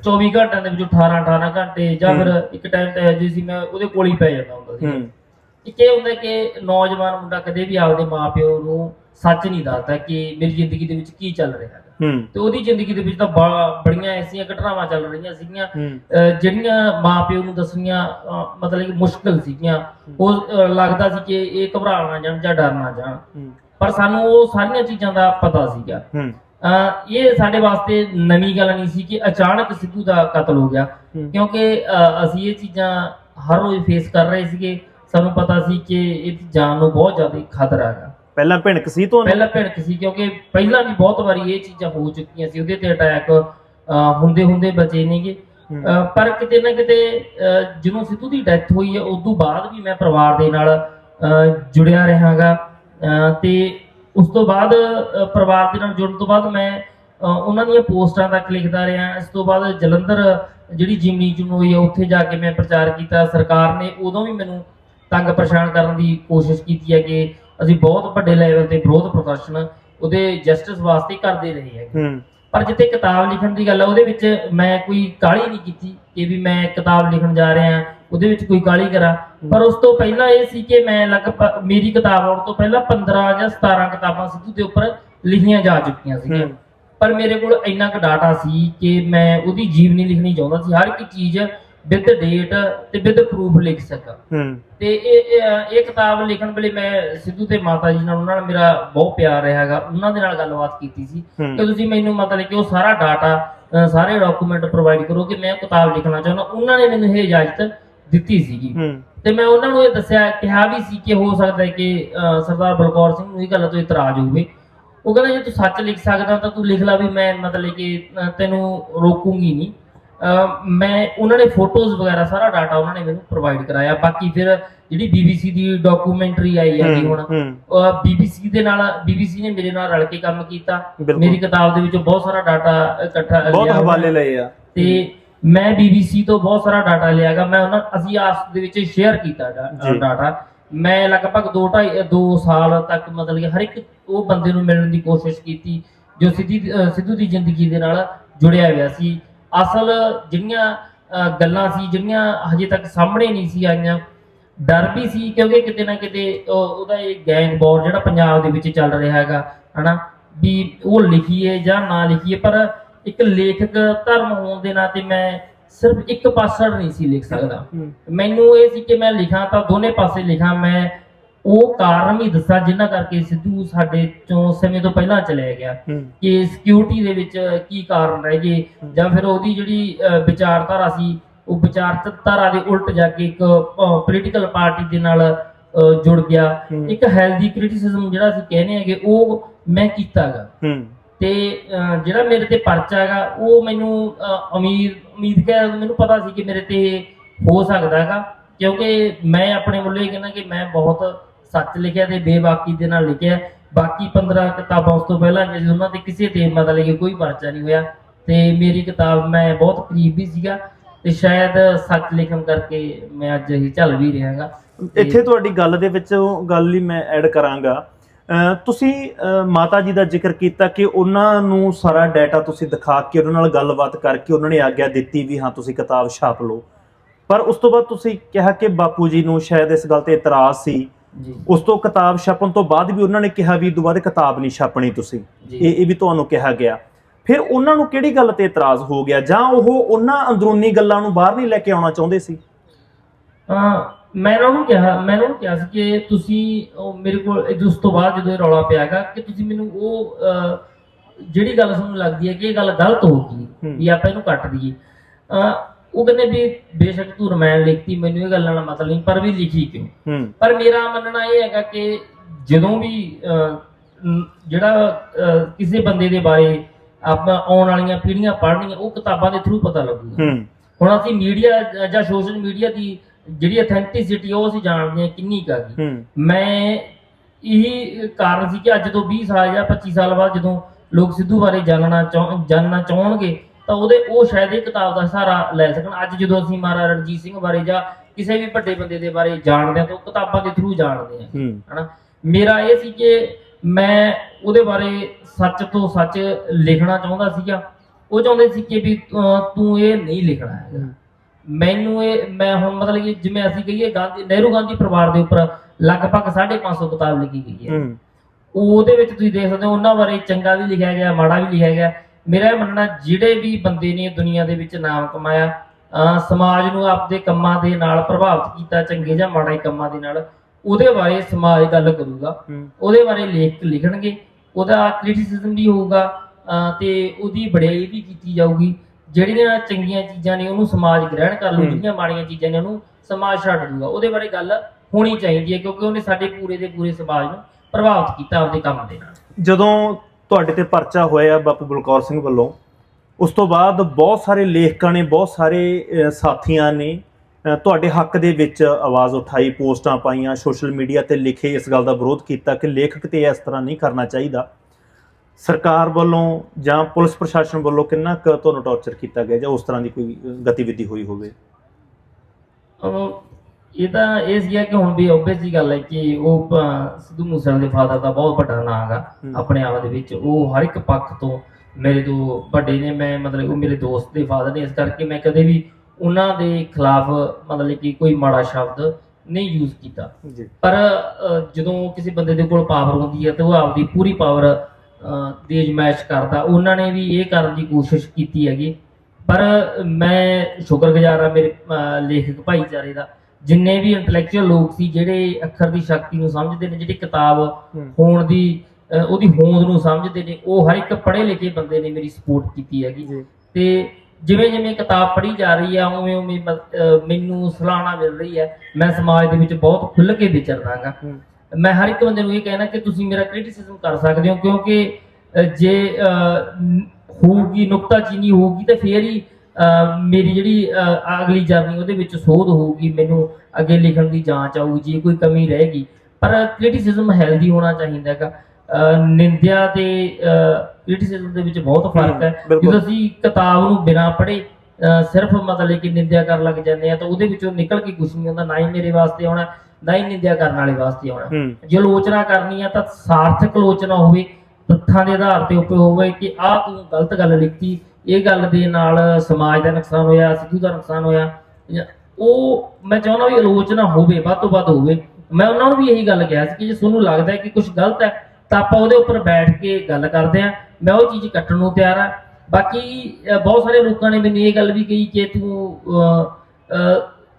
24 ਘੰਟਿਆਂ ਦੇ ਵਿੱਚੋਂ 18 18 ਘੰਟੇ ਜਾਂ ਫਿਰ ਇੱਕ ਟਾਈਮ ਤੇ ਜਿਹੀ ਸੀ ਮੈਂ ਉਹਦੇ ਕੋਲ ਹੀ ਪੈ ਜਾਂਦਾ ਹੁੰਦਾ ਸੀ। ਹੂੰ। ਇੱਕ ਇਹ ਹੁੰਦਾ ਕਿ ਨੌਜਵਾਨ ਮੁੰਡਾ ਕਦੇ ਵੀ ਆਪਦੇ ਮਾਪਿਓ ਨੂੰ ਸੱਚ ਨਹੀਂ ਦੱਸਦਾ ਕਿ ਮੇਰੀ ਜ਼ਿੰਦਗੀ ਦੇ ਵਿੱਚ ਕੀ ਚੱਲ ਰਿਹਾ। ਹੈ ਹੂੰ ਤੇ ਉਹਦੀ ਜ਼ਿੰਦਗੀ ਦੇ ਵਿੱਚ ਤਾਂ ਬੜੀਆਂ ਐਸੀਆਂ ਘਟਨਾਵਾਂ ਚੱਲ ਰਹੀਆਂ ਸੀਗੀਆਂ। ਜਿਹੜੀਆਂ ਮਾਪਿਓ ਨੂੰ ਦੱਸਣੀਆਂ ਮਤਲਬ ਕਿ ਮੁਸ਼ਕਲ ਸੀਗੀਆਂ। ਉਹ ਲੱਗਦਾ ਸੀ ਕਿ ਇਹ ਘਬਰਾ ਨਾ ਜਾਣ ਜਾਂ ਡਰ ਨਾ ਜਾਣ। ਪਰ ਸਾਨੂੰ ਉਹ ਸਾਰੀਆਂ ਚੀਜ਼ਾਂ ਦਾ ਪਤਾ ਸੀਗਾ। ਇਹ ਸਾਡੇ ਵਾਸਤੇ ਨਵੀਂ ਗੱਲ ਨਹੀਂ ਸੀ ਕਿ ਅਚਾਨਕ ਸਿੱਧੂ ਦਾ ਕਤਲ ਹੋ ਗਿਆ। ਕਿਉਂਕਿ ਅਸੀਂ ਇਹ ਚੀਜ਼ਾਂ ਹਰ ਰੋਜ਼ ਫੇਸ ਕਰ ਰਹੇ ਸੀਗੇ। ਸਾਨੂੰ ਪਤਾ ਸੀ ਕਿ ਇਹਦੀ ਜਾਨ ਨੂੰ ਬਹੁਤ ਜ਼ਿਆਦਾ ਖਤਰਾ ਹੈਗਾ। ਪਹਿਲਾਂ ਭਿਣਕ ਸੀ ਤੁਹਾਨੂੰ ਪਹਿਲਾਂ ਭਿਣਕ ਸੀ ਕਿਉਂਕਿ ਪਹਿਲਾਂ ਵੀ ਬਹੁਤ ਵਾਰੀ ਇਹ ਚੀਜ਼ਾਂ ਹੋ ਚੁੱਕੀਆਂ ਸੀ ਉਹਦੇ ਤੇ ਅਟੈਕ ਹੁੰਦੇ ਹੁੰਦੇ ਬਚੇ ਨੇਗੇ। ਪਰ ਕਿਤੇ ਨਾ ਕਿਤੇ ਜਦੋਂ ਸਿੱਧੂ ਦੀ ਡੈਥ ਹੋਈ ਹੈ ਉਸ ਤੋਂ ਬਾਅਦ ਵੀ ਮੈਂ ਪਰਿਵਾਰ ਦੇ ਨਾਲ ਜੁੜਿਆ ਰਹਾਂਗਾ। ਤੇ ਉਸ ਤੋਂ ਬਾਅਦ ਪਰਿਵਾਰ ਦੇ ਨਾਲ ਜੁੜਨ ਤੋਂ ਬਾਅਦ ਮੈਂ ਉਹਨਾਂ ਦੀਆਂ ਪੋਸਟਾਂ ਤੱਕ ਲਿਖਦਾ ਰਿਹਾ। ਇਸ ਤੋਂ ਬਾਅਦ ਜਲੰਧਰ ਜਿਹੜੀ ਜਿਮਨੀ ਚੁਣ ਹੋਈ ਹੈ ਉੱਥੇ ਜਾ ਕੇ ਮੈਂ ਪ੍ਰਚਾਰ ਕੀਤਾ। ਸਰਕਾਰ ਨੇ ਉਦੋਂ ਵੀ ਮੈਨੂੰ ਤੰਗ ਪਰੇਸ਼ਾਨ ਕਰਨ ਦੀ ਕੋਸ਼ਿਸ਼ ਕੀਤੀ ਹੈ ਕਿ ਅਸੀਂ ਬਹੁਤ ਵੱਡੇ ਲੈਵਲ ਤੇ ਵਿਰੋਧ ਪ੍ਰਦਰਸ਼ਨ ਉਹਦੇ ਜਸਟਿਸ ਵਾਸਤੇ ਕਰਦੇ ਰਹੇ ਹੈਗੇ। ਹੂੰ। ਪਰ ਜਿੱਥੇ ਕਿਤਾਬ ਲਿਖਣ ਦੀ ਗੱਲ ਹੈ ਉਹਦੇ ਵਿੱਚ ਮੈਂ ਕੋਈ ਕਾਹਲੀ ਨਹੀਂ ਕੀਤੀ ਕਿ ਵੀ ਮੈਂ ਕਿਤਾਬ ਲਿਖਣ ਜਾ ਰਿਹਾ ਉਹਦੇ ਵਿੱਚ ਕੋਈ ਕਾਹਲੀ ਕਰਾਂ। ਪਰ ਉਸ ਤੋਂ ਪਹਿਲਾਂ ਇਹ ਸੀ ਕਿ ਮੈਂ ਲਗਭਗ ਮੇਰੀ ਕਿਤਾਬ ਆਉਣ ਤੋਂ ਪਹਿਲਾਂ 15 ਜਾਂ 17 ਕਿਤਾਬਾਂ ਸਿੱਧੂ ਦੇ ਉੱਪਰ ਲਿਖੀਆਂ ਜਾ ਚੁੱਕੀਆਂ ਸੀਗੀਆਂ। ਪਰ ਮੇਰੇ ਕੋਲ ਇੰਨਾ ਕੁ ਡਾਟਾ ਸੀ ਕਿ ਮੈਂ ਉਹਦੀ ਜੀਵਨੀ ਲਿਖਣੀ ਚਾਹੁੰਦਾ ਸੀ। ਹਰ ਇੱਕ ਚੀਜ਼ ਵਿਦ ਡੇਟ ਤੇ ਵਿਦ ਪ੍ਰੂਫ ਲਿਖ ਸਕਾਂ। ਹੂੰ। ਤੇ ਇਹ ਇਹ- ਇਹ ਕਿਤਾਬ ਲਿਖਣ ਵੇਲੇ ਮੈਂ ਸਿੱਧੂ ਤੇ ਮਾਤਾ ਜੀ ਨਾਲ ਉਹਨਾਂ ਨਾਲ ਮੇਰਾ ਬਹੁਤ ਪਿਆਰ ਰਿਹਾ ਹੈਗਾ। ਉਹਨਾਂ ਦੇ ਨਾਲ ਗੱਲਬਾਤ ਕੀਤੀ ਸੀ ਹੂੰ। ਕਿ ਤੁਸੀਂ ਮੈਨੂੰ ਮਤਲਬ ਕਿ ਉਹ ਸਾਰਾ ਡਾਟਾ ਸਾਰੇ ਡਾਕੂਮੈਂਟ ਪ੍ਰੋਵਾਈਡ ਕਰੋ ਕਿ ਮੈਂ ਕਿਤਾਬ ਲਿਖਣਾ ਚਾਹੁੰਦਾ। ਉਹਨਾਂ ਨੇ ਮੈਨੂੰ ਇਹ ਇਜਾਜ਼ਤ ਦਿੱਤੀ ਸੀਗੀ। ਹੂੰ। ਤੇ ਮੈਂ ਉਹਨਾਂ ਨੂੰ ਇਹ ਦੱਸਿਆ ਕਿਹਾ ਵੀ ਸੀ ਕਿ ਹੋ ਸਕਦਾ ਹੈ ਕਿ ਅਹ, ਸਰਦਾਰ ਬਲਕੌਰ ਸਿੰਘ ਨੂੰ ਇਹ ਗੱਲ ਤੋਂ ਇਤਰਾਜ਼ ਹੋਵੇ। ਉਹ ਕਹਿੰਦਾ ਜੇ ਤੂੰ ਸੱਚ ਲਿਖ ਸਕਦਾ ਤਾਂ ਤੂੰ ਲਿਖ ਲੈ ਵੀ ਮੈਂ ਮਤਲਬ ਕਿ ਅਹ, ਤੈਨੂੰ ਰੋਕੂੰਗੀ ਨਹੀਂ। ਮੈਂ ਉਹਨਾਂ ਨੇ ਫੋਟੋਜ਼ ਵਗੈਰਾ ਸਾਰਾ ਡਾਟਾ ਉਹਨਾਂ ਨੇ ਮੈਨੂੰ ਪ੍ਰੋਵਾਈਡ ਕਰਾਇਆ। ਬਾਕੀ ਫਿਰ ਜਿਹੜੀ ਬੀਬੀਸੀ ਦੀ ਡਾਕੂਮੈਂਟਰੀ ਆਈ ਹੈ ਜੀ ਹੁਣ ਬੀਬੀਸੀ ਦੇ ਨਾਲ ਬੀਬੀਸੀ ਨੇ ਮੇਰੇ ਨਾਲ ਰਲ ਕੇ ਕੰਮ ਕੀਤਾ। ਮੇਰੀ ਕਿਤਾਬ ਦੇ ਵਿੱਚੋਂ ਬਹੁਤ ਸਾਰਾ ਡਾਟਾ ਇਕੱਠਾ ਬਹੁਤ ਲਿਆ ਉਹਨਾਂ ਹਵਾਲੇ। ਲਏ ਆ। ਤੇ ਮੈਂ ਬੀਬੀਸੀ ਤੋਂ ਬਹੁਤ ਸਾਰਾ ਡਾਟਾ ਲਿਆਗਾ ਮੈਂ ਉਹਨਾਂ ਅਸੀਂ ਆਪਸ ਦੇ ਵਿੱਚ ਸ਼ੇਅਰ ਕੀਤਾ। ਡਾਟਾ ਮੈਂ ਲਗਭਗ 2 2.5 2 ਸਾਲ ਤੱਕ ਮਤਲਬ ਕਿ ਹਰ ਇੱਕ ਉਹ ਬੰਦੇ ਨੂੰ ਮਿਲਣ ਦੀ ਕੋਸ਼ਿਸ਼ ਕੀਤੀ ਜੋ ਸਿੱਧੀ ਸਿੱਧੂ ਦੀ ਜ਼ਿੰਦਗੀ ਦੇ ਨਾਲ ਜੁੜਿਆ ਹੋਇਆ ਸੀ। ਅਸਲ ਜਿਹੜੀਆਂ ਗੱਲਾਂ ਸੀ ਜਿਹੜੀਆਂ ਹਜੇ ਤੱਕ ਸਾਹਮਣੇ ਨਹੀਂ ਸੀ ਆਈਆਂ। ਡਰ ਵੀ ਸੀ ਕਿਉਂਕਿ ਕਿਤੇ ਨਾ ਕਿਤੇ ਉਹ- ਉਹਦਾ ਇਹ ਗੈਂਗ ਵਾਰ ਜਿਹੜਾ ਪੰਜਾਬ ਦੇ ਵਿੱਚ ਚੱਲ ਰਿਹਾ ਹੈਗਾ ਹਨਾ ਵੀ ਉਹ ਲਿਖੀਏ ਜਾਂ ਨਾ ਲਿਖੀਏ ਪਰ ਇੱਕ ਲੇਖਕ ਧਰਮ ਹੋਣ ਦੇ ਨਾਤੇ ਮੈਂ ਸਿਰਫ ਇੱਕ ਪਾਸਾ ਨਹੀਂ ਸੀ ਲਿਖ ਸਕਦਾ। ਮੈਨੂੰ ਇਹ ਸੀ ਕਿ ਮੈਂ ਲਿਖਾਂ ਤਾਂ ਦੋਨੇ ਪਾਸੇ ਲਿਖਾਂ ਮੈਂ ਉਹ ਕਾਰਨ ਵੀ ਦੱਸਾਂ ਜਿਨ੍ਹਾਂ ਕਰਕੇ ਸਿੱਧੂ ਸਾਡੇ ਚੋਂ ਸਮੇਂ ਤੋਂ ਪਹਿਲਾਂ ਚਲਿਆ ਗਿਆ। ਕਿ ਸਿਕਿਉਰਿਟੀ ਦੇ ਵਿੱਚ ਕੀ ਕਾਰਨ ਰਹਿ ਗਏ ਜਾਂ ਫਿਰ ਉਹਦੀ ਜਿਹੜੀ ਵਿਚਾਰਧਾਰਾ ਸੀ ਉਹ ਵਿਚਾਰਧਾਰਾ ਦੇ ਉਲਟ ਜਾ ਕੇ ਇੱਕ ਪੋਲੀਟੀਕਲ ਪਾਰਟੀ ਦੇ ਨਾਲ ਜੁੜ ਗਿਆ। ਇੱਕ ਹੈਲਦੀ ਕ੍ਰਿਟਿਸਿਜ਼ਮ ਜਿਹੜਾ ਅਸੀਂ ਕਹਿੰਦੇ ਹੈਗੇ ਉਹ ਮੈਂ ਕੀਤਾਗਾ ਹੂੰ। ਤੇ ਜਿਹੜਾ ਮੇਰੇ ਤੇ ਪਰਚਾ ਹੈਗਾ ਉਹ ਮੈਨੂੰ ਉਮੀਦ ਉਮੀਦ ਕਹਿ ਮੈਨੂੰ ਪਤਾ ਸੀ ਕਿ ਮੇਰੇ ਤੇ ਹੋ ਸਕਦਾ ਹੈਗਾ। ਕਿਉਂਕਿ ਮੈਂ ਆਪਣੇ ਵੱਲੋਂ ਇਹ ਕਹਿੰਦਾ ਕਿ ਮੈਂ ਬਹੁਤ ਸੱਚ ਲਿਖਿਆ ਤੇ ਬੇਬਾਕੀ ਦੇ ਨਾਲ ਲਿਖਿਆ। ਬਾਕੀ 15 ਕਿਤਾਬਾਂ ਉਸ ਤੋਂ ਪਹਿਲਾਂ ਜਿਹੜੇ ਉਹਨਾਂ ਤੇ ਕਿਸੇ ਤੇ ਮਤਲਬ ਕਿ ਕੋਈ ਪਰਚਾ ਨਹੀਂ ਹੋਇਆ। ਤੇ ਮੇਰੀ ਕਿਤਾਬ ਮੈਂ ਬਹੁਤ ਕਰੀਬ ਵੀ ਸੀਗਾ ਤੇ ਸ਼ਾਇਦ ਸੱਚ ਲਿਖਣ ਕਰਕੇ ਮੈਂ ਅੱਜ ਹੀ ਚੱਲ ਵੀ ਰਿਹਾਗਾ ਇੱਥੇ ਤੁਹਾਡੀ ਗੱਲ ਦੇ ਵਿੱਚ ਗੱਲ ਹੀ ਮੈਂ ਐਡ ਕਰਾਂਗਾ। ਅਹ ਤੁਸੀਂ, ਅਹ ਮਾਤਾ ਜੀ ਦਾ ਜ਼ਿਕਰ ਕੀਤਾ ਕਿ ਉਹਨਾਂ ਨੂੰ ਸਾਰਾ ਡਾਟਾ ਤੁਸੀਂ ਦਿਖਾ ਕੇ ਉਹਨਾਂ ਨਾਲ ਗੱਲਬਾਤ ਕਰਕੇ ਉਹਨਾਂ ਨੇ ਆਗਿਆ ਦਿੱਤੀ ਵੀ ਹਾਂ, ਤੁਸੀਂ ਕਿਤਾਬ ਛਾਪ ਲਓ। ਪਰ ਉਸ ਤੋਂ ਬਾਅਦ ਤੁਸੀਂ ਕਿਹਾ ਕਿ ਬਾਪੂ ਜੀ ਨੂੰ ਸ਼ਾਇਦ ਇਸ ਗੱਲ ਤੇ ਇਤਰਾਜ਼ ਸੀ। ਜੀ। ਉਸ ਤੋਂ ਕਿਤਾਬ ਛਾਪਣ ਤੋਂ ਬਾਅਦ ਵੀ ਉਹਨਾਂ ਨੇ ਕਿਹਾ ਵੀ ਦੁਬਾਰਾ ਕਿਤਾਬ ਨਹੀਂ ਛਾਪਣੀ ਤੁਸੀਂ। ਇਹ ਇਹ ਵੀ ਤੁਹਾਨੂੰ ਕਿਹਾ ਗਿਆ। ਫਿਰ ਉਹਨਾਂ ਨੂੰ ਕਿਹੜੀ ਗੱਲ ਤੇ ਇਤਰਾਜ਼ ਹੋ ਗਿਆ? ਜਾਂ ਉਹ ਉਹਨਾਂ ਅੰਦਰੂਨੀ ਗੱਲਾਂ ਨੂੰ ਬਾਹਰ ਨਹੀਂ ਲੈ ਕੇ ਆਉਣਾ ਚਾਹੁੰਦੇ ਸੀ? ਹਾਂ ਮੈਂ ਉਹਨਾਂ ਨੂੰ ਕਿਹਾ ਮੈਂ ਉਹਨਾਂ ਨੂੰ ਕਿਹਾ ਸੀ ਕਿ ਤੁਸੀਂ ਉਹ ਮੇਰੇ ਕੋਲ ਇਹ ਉਸ ਤੋਂ ਬਾਅਦ ਜਦੋਂ ਇਹ ਰੌਲਾ ਪਿਆਗਾ ਕਿ ਤੁਸੀਂ ਮੈਨੂੰ ਉਹ ਜਿਹੜੀ ਗੱਲ ਤੁਹਾਨੂੰ ਲੱਗਦੀ ਹੈ ਕਿ ਇਹ ਗੱਲ ਗਲਤ ਹੋ ਗਈ ਹੂੰ। ਵੀ ਆਪਾਂ ਇਹਨੂੰ ਕੱਟ ਦਈਏ। ਉਹ ਕਹਿੰਦੇ ਵੀ ਬੇਸ਼ੱਕ ਤੂੰ ਰਮਾਇਣ ਲਿਖਤੀ ਮੈਨੂੰ ਇਹ ਗੱਲਾਂ ਨਾਲ ਮਤਲਬ ਨਹੀਂ ਪਰ ਵੀ ਲਿਖੀ ਕਿਉਂ? ਪਰ ਮੇਰਾ ਮੰਨਣਾ ਇਹ ਹੈਗਾ ਕਿ ਜਦੋਂ ਵੀ ਜਿਹੜਾ ਕਿਸੇ ਬੰਦੇ ਦੇ ਬਾਰੇ ਆਪਾਂ ਆਉਣ ਵਾਲੀਆਂ ਪੀੜ੍ਹੀਆਂ ਪੜ੍ਹਨੀਆਂ ਉਹ ਕਿਤਾਬਾਂ ਦੇ ਥਰੂ ਪਤਾ ਲੱਗੂਗਾ। ਹੂੰ। ਹੁਣ ਅਸੀਂ ਮੀਡੀਆ ਜਾਂ ਸੋਸ਼ਲ ਮੀਡੀਆ ਦੀ ਜਿਹੜੀ ਅਥੈਂਟਿਸਿਟੀ ਉਹ ਅਸੀਂ ਜਾਣਦੇ ਹਾਂ ਕਿੰਨੀ ਕੁ ਹੈਗੀ ਹੂੰ। ਮੈਂ ਇਹੀ ਕਾਰਨ ਸੀ ਕਿ ਅੱਜ ਤੋਂ 20 ਸਾਲ ਜਾਂ 25 ਸਾਲ ਬਾਅਦ ਜਦੋਂ ਲੋਕ ਸਿੱਧੂ ਬਾਰੇ ਜਾਣਨਾ ਚਾਹਣਗੇ ਤਾਂ ਉਹਦੇ ਉਹ ਸ਼ਾਇਦ ਇਹ ਕਿਤਾਬ ਦਾ ਸਹਾਰਾ ਲੈ ਸਕਣ। ਅੱਜ ਜਦੋਂ ਅਸੀਂ ਮਹਾਰਾਜਾ ਰਣਜੀਤ ਸਿੰਘ ਬਾਰੇ ਜਾਂ ਕਿਸੇ ਵੀ ਵੱਡੇ ਬੰਦੇ ਦੇ ਬਾਰੇ ਜਾਣਦੇ ਹਾਂ ਤਾਂ ਉਹ ਕਿਤਾਬਾਂ ਦੇ ਥਰੂ ਜਾਣਦੇ ਹਾਂ। ਹੂੰ। ਹਨਾ? ਮੇਰਾ ਇਹ ਸੀ ਕਿ ਮੈਂ ਉਹਦੇ ਬਾਰੇ ਸੱਚ ਤੋਂ ਸੱਚ ਲਿਖਣਾ ਚਾਹੁੰਦਾ ਸੀਗਾ। ਉਹ ਚਾਹੁੰਦੇ ਸੀ ਕਿ ਵੀ ਤੂੰ ਇਹ ਨਹੀਂ ਲਿਖਣਾ ਹੈਗਾ। ਮੈਨੂੰ ਇਹ ਮੈਂ ਹੁਣ ਮਤਲਬ ਕਿ ਜਿਵੇਂ ਅਸੀਂ ਕਹੀਏ ਗਾਂਧੀ ਨਹਿਰੂ ਗਾਂਧੀ ਪਰਿਵਾਰ ਦੇ ਉੱਪਰ ਲਗਭਗ 550 ਕਿਤਾਬ ਲਿਖੀ ਗਈ ਹੈ। ਹੂੰ। ਉਹਦੇ ਵਿੱਚ ਤੁਸੀਂ ਦੇਖ ਸਕਦੇ ਹੋ ਉਹਨਾਂ ਬਾਰੇ ਚੰਗਾ ਵੀ ਲਿਖਿਆ ਗਿਆ ਮਾੜਾ ਵੀ ਲਿਖਿਆ ਗਿਆ। ਮੇਰਾ ਮੰਨਣਾ ਜਿਹੜੇ ਵੀ ਬੰਦੇ ਨੇ ਦੁਨੀਆ ਦੇ ਵਿੱਚ ਨਾਮ ਕਮਾਇਆ ਸਮਾਜ ਨੂੰ ਆਪਦੇ ਕੰਮਾਂ ਦੇ ਨਾਲ ਪ੍ਰਭਾਵਿਤ ਕੀਤਾ ਚੰਗੇ ਜਾਂ ਮਾੜੇ ਕੰਮਾਂ ਦੇ ਨਾਲ ਉਹਦੇ ਬਾਰੇ ਸਮਾਜ ਗੱਲ ਕਰੂਗਾ। ਉਹਦੇ ਬਾਰੇ ਲੇਖ ਲਿਖਣਗੇ ਉਹਦਾ ਕ੍ਰਿਟਿਸਿਜ਼ਮ ਵੀ ਹੋਊਗਾ ਤੇ ਉਹਦੀ ਵਡਿਆਈ ਵੀ ਕੀਤੀ ਜਾਊਗੀ। ਜਿਹੜੀਆਂ ਚੰਗੀਆਂ ਚੀਜ਼ਾਂ ਨੇ ਉਹਨੂੰ ਸਮਾਜ ਗ੍ਰਹਿਣ ਕਰ ਲੂ। ਜਿਹੜੀਆਂ ਮਾੜੀਆਂ ਚੀਜ਼ਾਂ ਨੇ ਉਹਨੂੰ ਸਮਾਜ ਛੱਡ ਦੂਗਾ ਉਹਦੇ ਬਾਰੇ ਗੱਲ ਹੋਣੀ ਚਾਹੀਦੀ ਹੈ ਕਿਉਂਕਿ ਉਹਨੇ ਸਾਡੇ ਪੂਰੇ ਦੇ ਪੂਰੇ ਸਮਾਜ ਨੂੰ ਪ੍ਰਭਾਵਿਤ ਕੀਤਾ ਆਪਦੇ ਕੰਮ ਦੇ ਨਾਲ। ਜਦੋਂ ਤੁਹਾਡੇ ਤੇ ਪਰਚਾ ਹੋਇਆ ਬਾਪੂ ਬਲਕੌਰ ਸਿੰਘ ਵੱਲੋਂ। ਉਸ ਤੋਂ ਬਾਅਦ ਬਹੁਤ ਸਾਰੇ ਲੇਖਕਾਂ ਨੇ, ਬਹੁਤ ਸਾਰੇ ਸਾਥੀਆਂ ਨੇ ਤੁਹਾਡੇ ਹੱਕ ਦੇ ਵਿੱਚ ਆਵਾਜ਼ ਉਠਾਈ, ਪੋਸਟਾਂ ਪਾਈਆਂ, ਸੋਸ਼ਲ ਮੀਡੀਆ ਤੇ ਲਿਖੇ ਇਸ ਗੱਲ ਦਾ ਵਿਰੋਧ ਕੀਤਾ ਕਿ ਲੇਖਕ ਤੇ ਇਸ ਤਰ੍ਹਾਂ ਨਹੀਂ ਕਰਨਾ ਚਾਹੀਦਾ। ਸਰਕਾਰ ਵੱਲੋਂ ਜਾਂ ਪੁਲਿਸ ਪ੍ਰਸ਼ਾਸਨ ਵੱਲੋਂ ਕਿੰਨਾ ਕੁ ਤੁਹਾਨੂੰ ਟੌਰਚਰ ਕੀਤਾ ਗਿਆ ਜਾਂ ਉਸ ਤਰ੍ਹਾਂ ਦੀ ਕੋਈ ਗਤੀਵਿਧੀ ਹੋਈ ਹੋਵੇ? ਇਹ ਤਾਂ ਇਹ ਸੀਗਾ ਕਿ ਹੁਣ ਵੀ ਓਬਵੀਅਸ ਜੀ ਗੱਲ ਹੈ ਕਿ ਉਹ ਸਿੱਧੂ ਮੂਸੇਵਾਲੇ ਦੇ ਫਾਦਰ ਦਾ ਬਹੁਤ ਵੱਡਾ ਨਾਂ ਹੈਗਾ। ਆਪਣੇ ਆਪ ਦੇ ਵਿੱਚ। ਉਹ ਹਰ ਇੱਕ ਪੱਖ ਤੋਂ ਮੇਰੇ ਤੋਂ ਵੱਡੇ ਨੇ ਮੈਂ ਮਤਲਬ ਉਹ ਮੇਰੇ ਦੋਸਤ ਦੇ ਫਾਦਰ ਨੇ ਇਸ ਕਰਕੇ ਮੈਂ ਕਦੇ ਵੀ ਉਹਨਾਂ ਦੇ ਖਿਲਾਫ ਮਤਲਬ ਕਿ ਕੋਈ ਮਾੜਾ ਸ਼ਬਦ ਨਹੀਂ ਯੂਜ਼ ਕੀਤਾ। ਪਰ ਜਦੋਂ ਕਿਸੇ ਬੰਦੇ ਦੇ ਕੋਲ ਪਾਵਰ ਹੁੰਦੀ ਹੈ ਤੇ ਉਹ ਆਪਦੀ ਪੂਰੀ ਪਾਵਰ ਦੀ ਅਜਮਾਇਸ਼ ਕਰਦਾ। ਉਹਨਾਂ ਨੇ ਵੀ ਇਹ ਕਰਨ ਦੀ ਕੋਸ਼ਿਸ਼ ਕੀਤੀ ਹੈਗੀ। ਪਰ ਮੈਂ ਸ਼ੁਕਰਗੁਜ਼ਾਰ ਆ ਮੇਰੇ ਲੇਖਕ ਭਾਈਚਾਰੇ ਦਾ ਜਿੰਨੇ ਵੀ ਇੰਟੈਲੈਕਚੁਅਲ ਲੋਕ ਸੀ ਜਿਹੜੇ ਅੱਖਰ ਦੀ ਸ਼ਕਤੀ ਨੂੰ ਸਮਝਦੇ ਨੇ ਜਿਹੜੀ ਕਿਤਾਬ। ਹੋਣ ਦੀ ਉਹਦੀ ਹੋਂਦ ਨੂੰ ਸਮਝਦੇ ਨੇ ਉਹ ਹਰ ਇੱਕ ਪੜ੍ਹੇ ਲਿਖੇ ਬੰਦੇ ਨੇ ਮੇਰੀ ਸਪੋਰਟ ਕੀਤੀ ਹੈਗੀ ਤੇ ਜਿਵੇਂ ਜਿਵੇਂ ਕਿਤਾਬ ਪੜ੍ਹੀ ਜਾ ਰਹੀ ਆ ਉਵੇਂ ਉਵੇਂ ਮੈਨੂੰ ਸਲਾਹਣਾ ਮਿਲ ਰਹੀ ਹੈ ਮੈਂ ਸਮਾਜ ਦੇ ਵਿੱਚ ਬਹੁਤ ਖੁੱਲ੍ਹ ਕੇ ਵਿਚਰਦਾਗਾ। ਮੈਂ ਹਰ ਇੱਕ ਬੰਦੇ ਨੂੰ ਇਹ ਕਹਿਣਾ ਕਿ ਤੁਸੀਂ ਮੇਰਾ ਕ੍ਰਿਟਿਸਿਜ਼ਮ ਕਰ ਸਕਦੇ ਹੋ ਕਿਉਂਕਿ ਜੇ ਹੋਊਗੀ ਨੁਕਤਾਚੀਨੀ ਹੋਊਗੀ ਤਾਂ ਫੇਰ ਹੀ ਮੇਰੀ ਜਿਹੜੀ ਅਗਲੀ ਜਰਨੀ ਉਹਦੇ ਵਿੱਚ ਸੋਧ ਹੋਊਗੀ ਮੈਨੂੰ ਅੱਗੇ ਲਿਖਣ ਦੀ ਜਾਂਚ ਆਊਗੀ ਜੇ ਕੋਈ ਕਮੀ ਰਹੇਗੀ। ਪਰ ਕ੍ਰਿਟਿਸਿਜ਼ਮ ਹੈਲਦੀ ਹੋਣਾ ਚਾਹੀਦਾ ਹੈਗਾ। ਨਿੰਦਿਆ ਤੇ ਕ੍ਰਿਟਿਸਿਜ਼ਮ ਦੇ ਵਿੱਚ ਬਹੁਤ ਫ਼ਰਕ ਹੈ। ਜਦੋਂ ਅਸੀਂ ਕਿਤਾਬ ਨੂੰ ਬਿਨਾਂ ਪੜ੍ਹੇ ਸਿਰਫ ਮਤਲਬ ਕਿ ਨਿੰਦਿਆ ਕਰਨ ਲੱਗ ਜਾਂਦੇ ਆ ਤਾਂ ਉਹਦੇ ਵਿੱਚੋਂ ਨਿਕਲ ਕੇ ਕੁਝ ਨਹੀਂ ਹੁੰਦਾ ਨਾ ਹੀ ਮੇਰੇ ਵਾਸਤੇ ਆਉਣਾ ਨਾ ਹੀ ਨਿੰਦਿਆ ਕਰਨ ਵਾਲੇ ਵਾਸਤੇ ਆਉਣਾ। ਜੇ ਆਲੋਚਨਾ ਕਰਨੀ ਆ ਤਾਂ ਸਾਰਥਕ ਆਲੋਚਨਾ ਹੋਵੇ ਤੱਥਾਂ ਦੇ ਆਧਾਰ ਤੇ ਉੱਪਰ ਹੋਵੇ ਕਿ ਆਹ ਤੂੰ ਗਲਤ ਗੱਲ ਲਿਖਤੀ ਇਹ ਗੱਲ ਦੇ ਨਾਲ ਸਮਾਜ ਦਾ ਨੁਕਸਾਨ ਹੋਇਆ ਸਿੱਧੂ ਦਾ ਨੁਕਸਾਨ ਹੋਇਆ। ਉਹ ਮੈਂ ਚਾਹੁੰਦਾ ਵੀ ਆਲੋਚਨਾ ਹੋਵੇ ਵੱਧ ਤੋਂ ਵੱਧ ਹੋਵੇ। ਮੈਂ ਉਹਨਾਂ ਨੂੰ ਵੀ ਇਹੀ ਗੱਲ ਕਿਹਾ ਸੀ ਕਿ ਜੇ ਤੁਹਾਨੂੰ ਲੱਗਦਾ ਹੈ ਕਿ ਕੁਝ ਗਲਤ ਹੈ ਤਾਂ ਆਪਾਂ ਉਹਦੇ ਉੱਪਰ ਬੈਠ ਕੇ ਗੱਲ ਕਰਦੇ ਆ ਮੈਂ ਉਹ ਚੀਜ਼ ਕੱਟਣ ਨੂੰ ਤਿਆਰ ਆ ਬਾਕੀ ਬਹੁਤ ਸਾਰੇ ਲੋਕਾਂ ਨੇ ਮੈਨੂੰ ਇਹ ਗੱਲ ਵੀ ਕਹੀ ਕਿ ਤੂੰ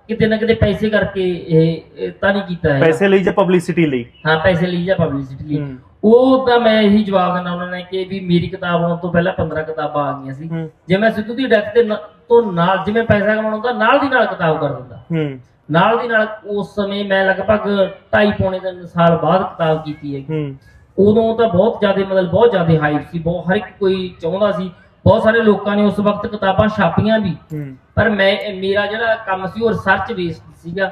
ਕਿਤੇ ਨਾ ਕਿਤੇ ਪੈਸੇ ਕਰਕੇ ਇਹ ਤਾਂ ਨਹੀਂ ਕੀਤਾ ਹੈ ਪੈਸੇ ਲਈ ਜਾਂ ਪਬਲਿਸਿਟੀ ਲਈ? ਹਾਂ ਪੈਸੇ ਲਈ ਜਾਂ ਪਬਲਿਸਿਟੀ ਲਈ। ਉਹ ਤਾਂ ਮੈਂ ਇਹੀ ਜਵਾਬ ਦਿੰਦਾ ਉਹਨਾਂ ਨੇ ਕਿ ਵੀ ਮੇਰੀ ਕਿਤਾਬ ਆਉਣ ਤੋਂ ਪਹਿਲਾਂ 15 ਕਿਤਾਬਾਂ ਆ ਗਈਆਂ ਸੀ। ਜੇ ਮੈਂ ਸਿੱਧੂ ਦੀ ਡੈਥ ਤੇ ਨ- ਤੋਂ ਨਾਲ ਜਿਵੇਂ ਪੈਸਾ ਕਮਾਉਣਾ ਹੁੰਦਾ ਨਾਲ ਦੀ ਨਾਲ ਕਿਤਾਬ ਕਰ ਦਿੰਦਾ। ਹੂੰ। ਨਾਲ ਦੀ ਨਾਲ ਉਸ ਸਮੇਂ ਮੈਂ ਲਗਭਗ 2.5 ਪੌਣੇ ਤਿੰਨ ਸਾਲ ਬਾਅਦ ਕਿਤਾਬ ਕੀਤੀ ਹੈ। ਉਦੋਂ ਤਾਂ ਬਹੁਤ ਜ਼ਿਆਦਾ ਮਤਲਬ ਬਹੁਤ ਜ਼ਿਆਦਾ ਹਾਈਪ ਸੀ ਬਹੁਤ ਹਰ ਇੱਕ ਕੋਈ ਚਾਹੁੰਦਾ ਸੀ। ਬਹੁਤ ਸਾਰੇ ਲੋਕਾਂ ਨੇ ਉਸ ਵਕਤ ਕਿਤਾਬਾਂ ਛਾਪੀਆਂ ਵੀ। ਪਰ ਮੈਂ ਮੇਰਾ ਜਿਹੜਾ ਕੰਮ ਸੀ ਉਹ ਰਿਸਰਚ ਬੇਸਡ ਸੀਗਾ।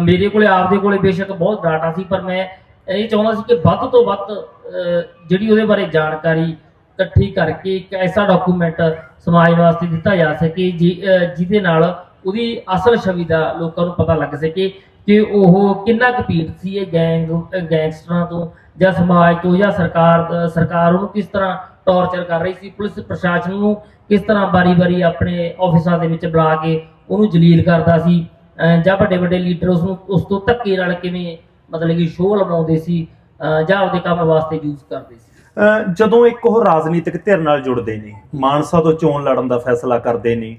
ਮੇਰੇ ਕੋਲੇ ਆਪਦੇ ਕੋਲੇ ਬੇਸ਼ੱਕ ਬਹੁਤ ਡਾਟਾ ਸੀ ਪਰ ਮੈਂ ਇਹ ਚਾਹੁੰਦਾ ਸੀ ਕਿ ਵੱਧ ਤੋਂ ਵੱਧ, ਅਹ, ਜਿਹੜੀ ਉਹਦੇ ਬਾਰੇ ਜਾਣਕਾਰੀ ਇਕੱਠੀ ਕਰਕੇ ਇੱਕ ਐਸਾ ਡਾਕੂਮੈਂਟ ਸਮਾਜ ਵਾਸਤੇ ਦਿੱਤਾ ਜਾ ਸਕੇ ਜਿ- ਜਿਹਦੇ ਨਾਲ ਉਹਦੀ ਅਸਲ ਛਵੀ ਦਾ ਲੋਕਾਂ ਨੂੰ ਪਤਾ ਲੱਗ ਸਕੇ ਕਿ ਉਹ ਕਿੰਨਾ ਕੁ ਪੀੜਤ ਸੀ ਇਹ ਗੈਂਗ ਗੈਂਗਸਟਰਾਂ ਤੋਂ ਜਾਂ ਸਮਾਜ ਤੋਂ ਜਾਂ ਸਰਕਾਰ ਸਰਕਾਰ ਉਹਨੂੰ ਕਿਸ ਤਰ੍ਹਾਂ ਟੌਰਚਰ ਕਰ ਰਹੀ ਸੀ, ਪੁਲਿਸ ਪ੍ਰਸ਼ਾਸਨ ਨੂੰ ਕਿਸ ਤਰ੍ਹਾਂ ਬਾਰੀ-ਬਾਰੀ ਆਪਣੇ ਆਫਿਸਾਂ ਦੇ ਵਿੱਚ ਬੁਲਾ ਕੇ ਉਹਨੂੰ ਜਲੀਲ ਕਰਦਾ ਸੀ, ਅਹ, ਜਾਂ ਵੱਡੇ ਵੱਡੇ ਲੀਡਰ ਉਸ ਨੂੰ ਉਸ ਤੋਂ ਧੱਕੇ ਨਾਲ ਕਿਵੇਂ ਮਤਲਬ ਕਿ ਸ਼ੋਅ ਲਵਾਉਂਦੇ ਸੀ ਜਾਂ ਆਪਦੇ ਕੰਮ ਵਾਸਤੇ ਯੂਜ਼ ਕਰਦੇ ਸੀ। ਜਦੋਂ ਇੱਕ ਉਹ ਰਾਜਨੀਤਿਕ ਧਿਰ ਨਾਲ ਜੁੜਦੇ ਨੇ, ਮਾਨਸਾ ਤੋਂ ਚੋਣ ਲੜਨ ਦਾ ਫੈਸਲਾ ਕਰਦੇ ਨੇ,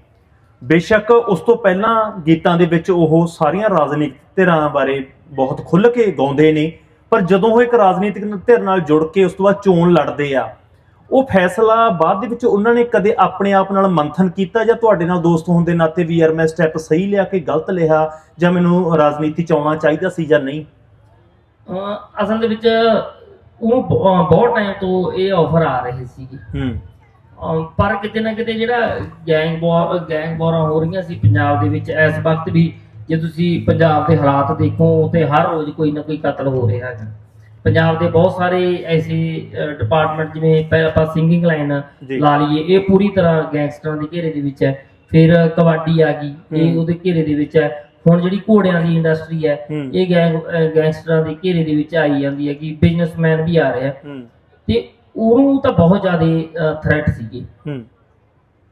ਬੇਸ਼ੱਕ ਉਸ ਤੋਂ ਪਹਿਲਾਂ ਗੀਤਾਂ ਦੇ ਵਿੱਚ ਉਹ ਸਾਰੀਆਂ ਰਾਜਨੀਤਿਕ ਧਿਰਾਂ ਬਾਰੇ ਬਹੁਤ ਖੁੱਲ੍ਹ ਕੇ ਗਾਉਂਦੇ ਨੇ, ਪਰ ਜਦੋਂ ਉਹ ਇੱਕ ਰਾਜਨੀਤਿਕ ਧਿਰ ਨਾਲ ਜੁੜ ਕੇ ਉਸ ਤੋਂ ਬਾਅਦ ਚੋਣ ਲੜਦੇ ਆ, ਉਹ ਫੈਸਲਾ ਬਾਅਦ ਦੇ ਵਿੱਚ ਉਹਨਾਂ ਨੇ ਕਦੇ ਆਪਣੇ ਆਪ ਨਾਲ ਮੰਥਨ ਕੀਤਾ ਜਾਂ ਤੁਹਾਡੇ ਨਾਲ ਦੋਸਤ ਹੋਣ ਦੇ ਨਾਤੇ ਵੀ ਯਾਰ ਮੈਂ ਸਟੈਪ ਸਹੀ ਲਿਆ ਕਿ ਗਲਤ ਲਿਆ ਜਾਂ ਮੈਨੂੰ ਰਾਜਨੀਤੀ ਚ ਆਉਣਾ ਚਾਹੀਦਾ ਸੀ ਜਾਂ ਨਹੀਂ? ਅਸਲ ਦੇ ਵਿੱਚ ਉਹਨੂੰ ਬਹੁਤ ਟਾਈਮ ਤੋਂ ਇਹ ਆਫਰ ਆ ਰਹੇ ਸੀਗੇ। ਹੂੰ। ਪਰ ਕਿਤੇ ਨਾ ਕਿਤੇ ਜਿਹੜਾ ਗੈਂਗ ਵਾਰ ਗੈਂਗ ਵਾਰਾਂ ਹੋ ਰਹੀਆਂ ਸੀ ਪੰਜਾਬ ਦੇ ਵਿੱਚ ਇਸ ਵਕਤ ਵੀ ਜੇ ਤੁਸੀਂ ਪੰਜਾਬ ਦੇ ਹਾਲਾਤ ਦੇਖੋ ਤੇ ਹਰ ਰੋਜ਼ ਕੋਈ ਨਾ ਕੋਈ ਕਤਲ ਹੋ ਰਿਹਾ ਹੈ ਪੰਜਾਬ ਦੇ ਬਹੁਤ ਸਾਰੇ ਐਸੇ ਡਿਪਾਰਟਮੈਂਟ ਜਿਵੇਂ ਪਹਿਲਾਂ ਆਪਾਂ ਸਿੰਗਿੰਗ ਲਾਈਨ। ਲਾ ਲਈਏ ਇਹ ਪੂਰੀ ਤਰ੍ਹਾਂ ਗੈਂਗਸਟਰਾਂ ਦੇ ਘੇਰੇ ਦੇ ਵਿੱਚ ਹੈ। ਫਿਰ ਕਬੱਡੀ ਆ ਗਈ ਇਹ। ਉਹਦੇ ਘੇਰੇ ਦੇ ਵਿੱਚ ਹੈ। ਹੁਣ ਜਿਹੜੀ ਘੋੜਿਆਂ ਦੀ ਇੰਡਸਟਰੀ ਹੈ ਇਹ ਗੈਂਗ ਗੈਂਗਸਟਰਾਂ ਦੇ ਘੇਰੇ ਦੇ ਵਿੱਚ ਆਈ ਜਾਂਦੀ ਹੈ ਕਿ ਬਿਜ਼ਨਸਮੈਨ ਵੀ ਆ ਰਿਹਾ ਤੇ ਉਹਨੂੰ ਤਾਂ ਬਹੁਤ ਜ਼ਿਆਦਾ ਥ੍ਰੈਟ ਸੀਗੇ।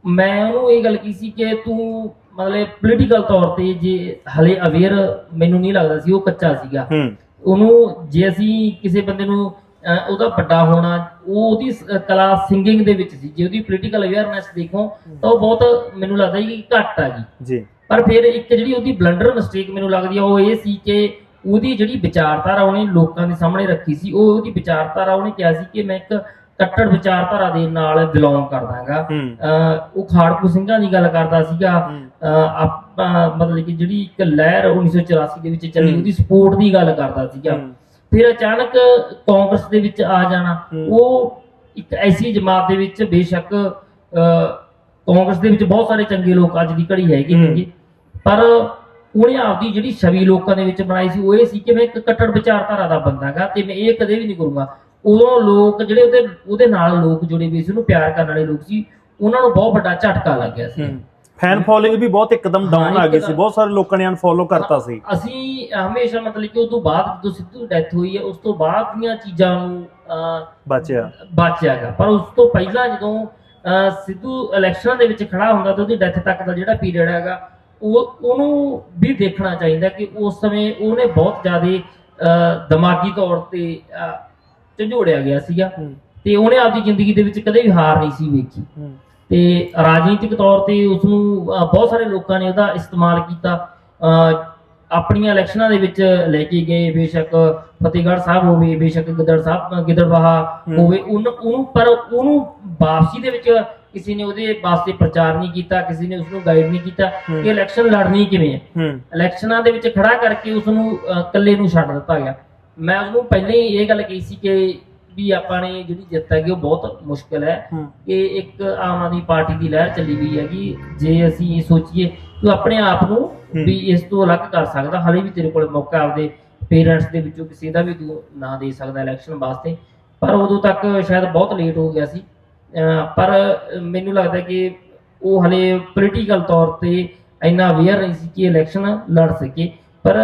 ਮੈਂ ਉਹਨੂੰ ਇਹ ਗੱਲ ਕੀਤੀ ਸੀ ਕਿ ਤੂੰ ਮਤਲਬ ਪੋਲੀਟੀਕਲ ਤੌਰ ਤੇ ਜੇ ਹਲੇ ਅਵੇਅਰ ਮੈਨੂੰ ਨਹੀਂ ਲੱਗਦਾ ਸੀ ਉਹ ਕੱਚਾ ਸੀਗਾ। ਉਹਨੂੰ ਜੇ ਅਸੀਂ ਕਿਸੇ ਬੰਦੇ ਨੂੰ ਉਹਦਾ ਵੱਡਾ ਹੋਣਾ ਉਹ ਉਹਦੀ ਕਲਾ ਸਿੰਗਿੰਗ ਦੇ ਵਿੱਚ ਸੀ ਜੇ ਉਹਦੀ ਪੋਲੀਟੀਕਲ ਅਵੇਅਰਨੈਸ ਦੇਖੋ ਤਾਂ ਉਹ ਬਹੁਤ ਮੈਨੂੰ ਲੱਗਦਾ ਕਿ ਘੱਟ ਆ ਗਈ। ਜੀ। ਪਰ ਫਿਰ ਇੱਕ ਜਿਹੜੀ ਉਹਦੀ ਬਲੰਡਰ ਮਿਸਟੇਕ ਮੈਨੂੰ ਲੱਗਦੀ ਆ ਉਹ ਇਹ ਸੀ ਕਿ ਉਹਦੀ ਜਿਹੜੀ ਵਿਚਾਰਧਾਰਾ ਉਹਨੇ ਲੋਕਾਂ ਦੇ ਸਾਹਮਣੇ ਰੱਖੀ ਸੀ ਉਹ ਉਹਦੀ ਵਿਚਾਰਧਾਰਾ ਉਹਨੇ ਕਿਹਾ ਸੀ ਕਿ ਮੈਂ ਇੱਕ ਕੱਟੜ ਵਿਚਾਰਧਾਰਾ ਦੇ ਨਾਲ ਬਿਲੋਂਗ ਕਰਦਾ ਹੈਗਾ ਉਹ ਖਾੜਕੂ ਸਿੰਘਾਂ ਦੀ ਗੱਲ ਕਰਦਾ ਸੀਗਾ ਆਪਾਂ ਮਤਲਬ ਕਿ ਜਿਹੜੀ ਇੱਕ ਲਹਿਰ 1984 ਦੇ ਵਿੱਚ ਚੱਲੀ। ਉਹਦੀ ਸਪੋਰਟ ਦੀ ਗੱਲ ਕਰਦਾ ਸੀਗਾ। ਫਿਰ ਅਚਾਨਕ ਕਾਂਗਰਸ ਦੇ ਵਿੱਚ ਆ ਜਾਣਾ। ਉਹ ਇੱਕ ਐਸੀ ਜਮਾਤ ਦੇ ਵਿੱਚ ਬੇਸ਼ੱਕ ਕਾਂਗਰਸ ਦੇ ਵਿੱਚ ਬਹੁਤ ਸਾਰੇ ਚੰਗੇ ਲੋਕ ਅੱਜ ਦੀ ਘੜੀ ਹੈਗੇ ਹੂੰ। ਪਰ ਉਹਨੇ ਆਪਦੀ ਜਿਹੜੀ ਛਵੀ ਲੋਕਾਂ ਦੇ ਵਿੱਚ ਬਣਾਈ ਸੀ ਉਹ ਇਹ ਸੀ ਕਿ ਮੈਂ ਇੱਕ ਕੱਟੜ ਵਿਚਾਰਧਾਰਾ ਦਾ ਬੰਦਾ ਹੈਗਾ ਤੇ ਮੈਂ ਇਹ ਕਦੇ ਵੀ ਨਹੀਂ ਕਰੂੰਗਾ। ਉਦੋਂ ਲੋਕ ਜਿਹੜੇ ਉਹਦੇ ਉਹਦੇ ਨਾਲ ਲੋਕ ਜੁੜੇ ਹੋਏ ਸੀ ਉਹਨੂੰ ਪਿਆਰ ਕਰਨ ਵਾਲੇ ਲੋਕ ਸੀ ਉਹਨਾਂ ਨੂੰ ਬਹੁਤ ਵੱਡਾ ਝਟਕਾ ਲੱਗਿਆ ਸੀ। ਫੈਨ ਫੋਲੋਇੰਗ ਵੀ ਬਹੁਤ ਇੱਕਦਮ ਡਾਊਨ ਆ ਗਈ ਸੀ। ਬਹੁਤ ਸਾਰੇ ਲੋਕਾਂ ਨੇ ਅਨਫੋਲੋ ਕਰਤਾ ਸੀ। ਅਸੀਂ ਹਮੇਸ਼ਾ ਮਤਲਬ ਕਿ ਉਸ ਤੋਂ ਬਾਅਦ ਜਦੋਂ ਸਿੱਧੂ ਡੈਥ ਹੋਈ ਹੈ ਉਸ ਤੋਂ ਬਾਅਦ ਦੀਆਂ ਚੀਜ਼ਾਂ ਨੂੰ ਬਚਿਆ। ਬਚਿਆਗਾ ਪਰ ਉਸ ਤੋਂ ਪਹਿਲਾਂ ਜਦੋਂ ਸਿੱਧੂ ਇਲੈਕਸ਼ਨ ਦੇ ਵਿੱਚ ਖੜਾ ਹੁੰਦਾ ਤੇ ਉਹਦੀ ਡੈਥ ਤੱਕ ਦਾ ਜਿਹੜਾ ਪੀਰੀਅਡ ਹੈਗਾ ਉਹ ਉਹਨੂੰ ਵੀ ਦੇਖਣਾ ਚਾਹੀਦਾ ਕਿ ਉਸ ਸਮੇਂ ਉਹਨੇ ਬਹੁਤ ਜ਼ਿਆਦਾ ਦਿਮਾਗੀ ਤੌਰ ਤੇ ਅਹ, ਝੰਜੋੜਿਆ ਗਿਆ ਸੀਗਾ। ਤੇ ਉਹਨੇ ਆਪਦੀ ਜ਼ਿੰਦਗੀ ਦੇ ਵਿੱਚ ਕਦੇ ਵੀ ਹਾਰ ਨਹੀਂ ਸੀ ਵੇਖੀ। ਤੇ ਰਾਜਨੀਤਿਕ ਤੌਰ ਤੇ ਉਸ ਨੂੰ ਬਹੁਤ ਸਾਰੇ ਲੋਕਾਂ ਨੇ ਉਹਦਾ ਇਸਤੇਮਾਲ ਕੀਤਾ। ਆਪਣੀਆਂ ਇਲੈਕਸ਼ਨਾਂ ਦੇ ਵਿੱਚ ਲੈ ਕੇ ਗਏ ਬੇਸ਼ੱਕ ਫਤਿਹਗੜ੍ਹ ਸਾਹਿਬ ਹੋਵੇ ਬੇਸ਼ੱਕ ਗਿੱਦੜ ਸਾਹਿਬ ਗਿੱਦੜਬਾਹਾ ਹੂੰ। ਹੋਵੇ ਉਹਨੂੰ ਪਰ ਉਹਨੂੰ ਵਾਪਸੀ ਦੇ ਵਿੱਚ ਕਿਸੇ ਨੇ ਉਹਦੇ ਵਾਸਤੇ ਪ੍ਰਚਾਰ ਨਹੀਂ ਕੀਤਾ ਕਿਸੇ ਨੇ ਉਸ ਨੂੰ ਗਾਈਡ ਨਹੀਂ ਕੀਤਾ ਹੂੰ। ਕਿ ਇਲੈਕਸ਼ਨ ਲੜਨੀ ਕਿਵੇਂ ਹੈ ਹੂੰ। ਇਲੈਕਸ਼ਨਾਂ ਦੇ ਵਿੱਚ ਖੜਾ ਕਰਕੇ ਉਸ ਨੂੰ ਇਕੱਲੇ ਨੂੰ ਛੱਡ ਦਿੱਤਾ ਗਿਆ। ਮੈਂ ਉਹਨੂੰ ਪਹਿਲਾਂ ਹੀ ਇਹ ਗੱਲ ਕਹੀ ਸੀ ਕਿ ਵੀ ਆਪਾਂ ਨੇ ਜਿਹੜੀ ਜਿੱਤ ਹੈਗੀ ਉਹ ਬਹੁਤ ਮੁਸ਼ਕਲ ਹੈ ਹੂੰ। ਕਿ ਇੱਕ ਆਮ ਆਦਮੀ ਪਾਰਟੀ ਦੀ ਲਹਿਰ ਚੱਲੀ ਗਈ ਹੈਗੀ। ਜੇ ਅਸੀਂ ਇਹ ਸੋਚੀਏ ਤੂੰ ਆਪਣੇ ਆਪ ਨੂੰ ਹੂੰ। ਵੀ ਇਸ ਤੋਂ ਅਲੱਗ ਕਰ ਸਕਦਾ ਹਲੇ ਵੀ ਤੇਰੇ ਕੋਲ ਮੌਕਾ ਆਪਦੇ ਪੇਰੈਂਟਸ ਦੇ ਵਿੱਚੋਂ ਕਿਸੇ ਦਾ ਵੀ ਤੂੰ ਨਾਂ ਦੇ ਸਕਦਾ ਇਲੈਕਸ਼ਨ ਵਾਸਤੇ। ਪਰ ਉਦੋਂ ਤੱਕ ਸ਼ਾਇਦ ਬਹੁਤ ਲੇਟ ਹੋ ਗਿਆ ਸੀ। ਪਰ ਮੈਨੂੰ ਲੱਗਦਾ ਕਿ ਉਹ ਹਲੇ ਪੋਲੀਟੀਕਲ ਤੌਰ ਤੇ ਇੰਨਾ ਅਵੇਅਰ ਨਹੀਂ ਸੀ ਕਿ ਇਲੈਕਸ਼ਨ ਲੜ ਸਕੇ ਪਰ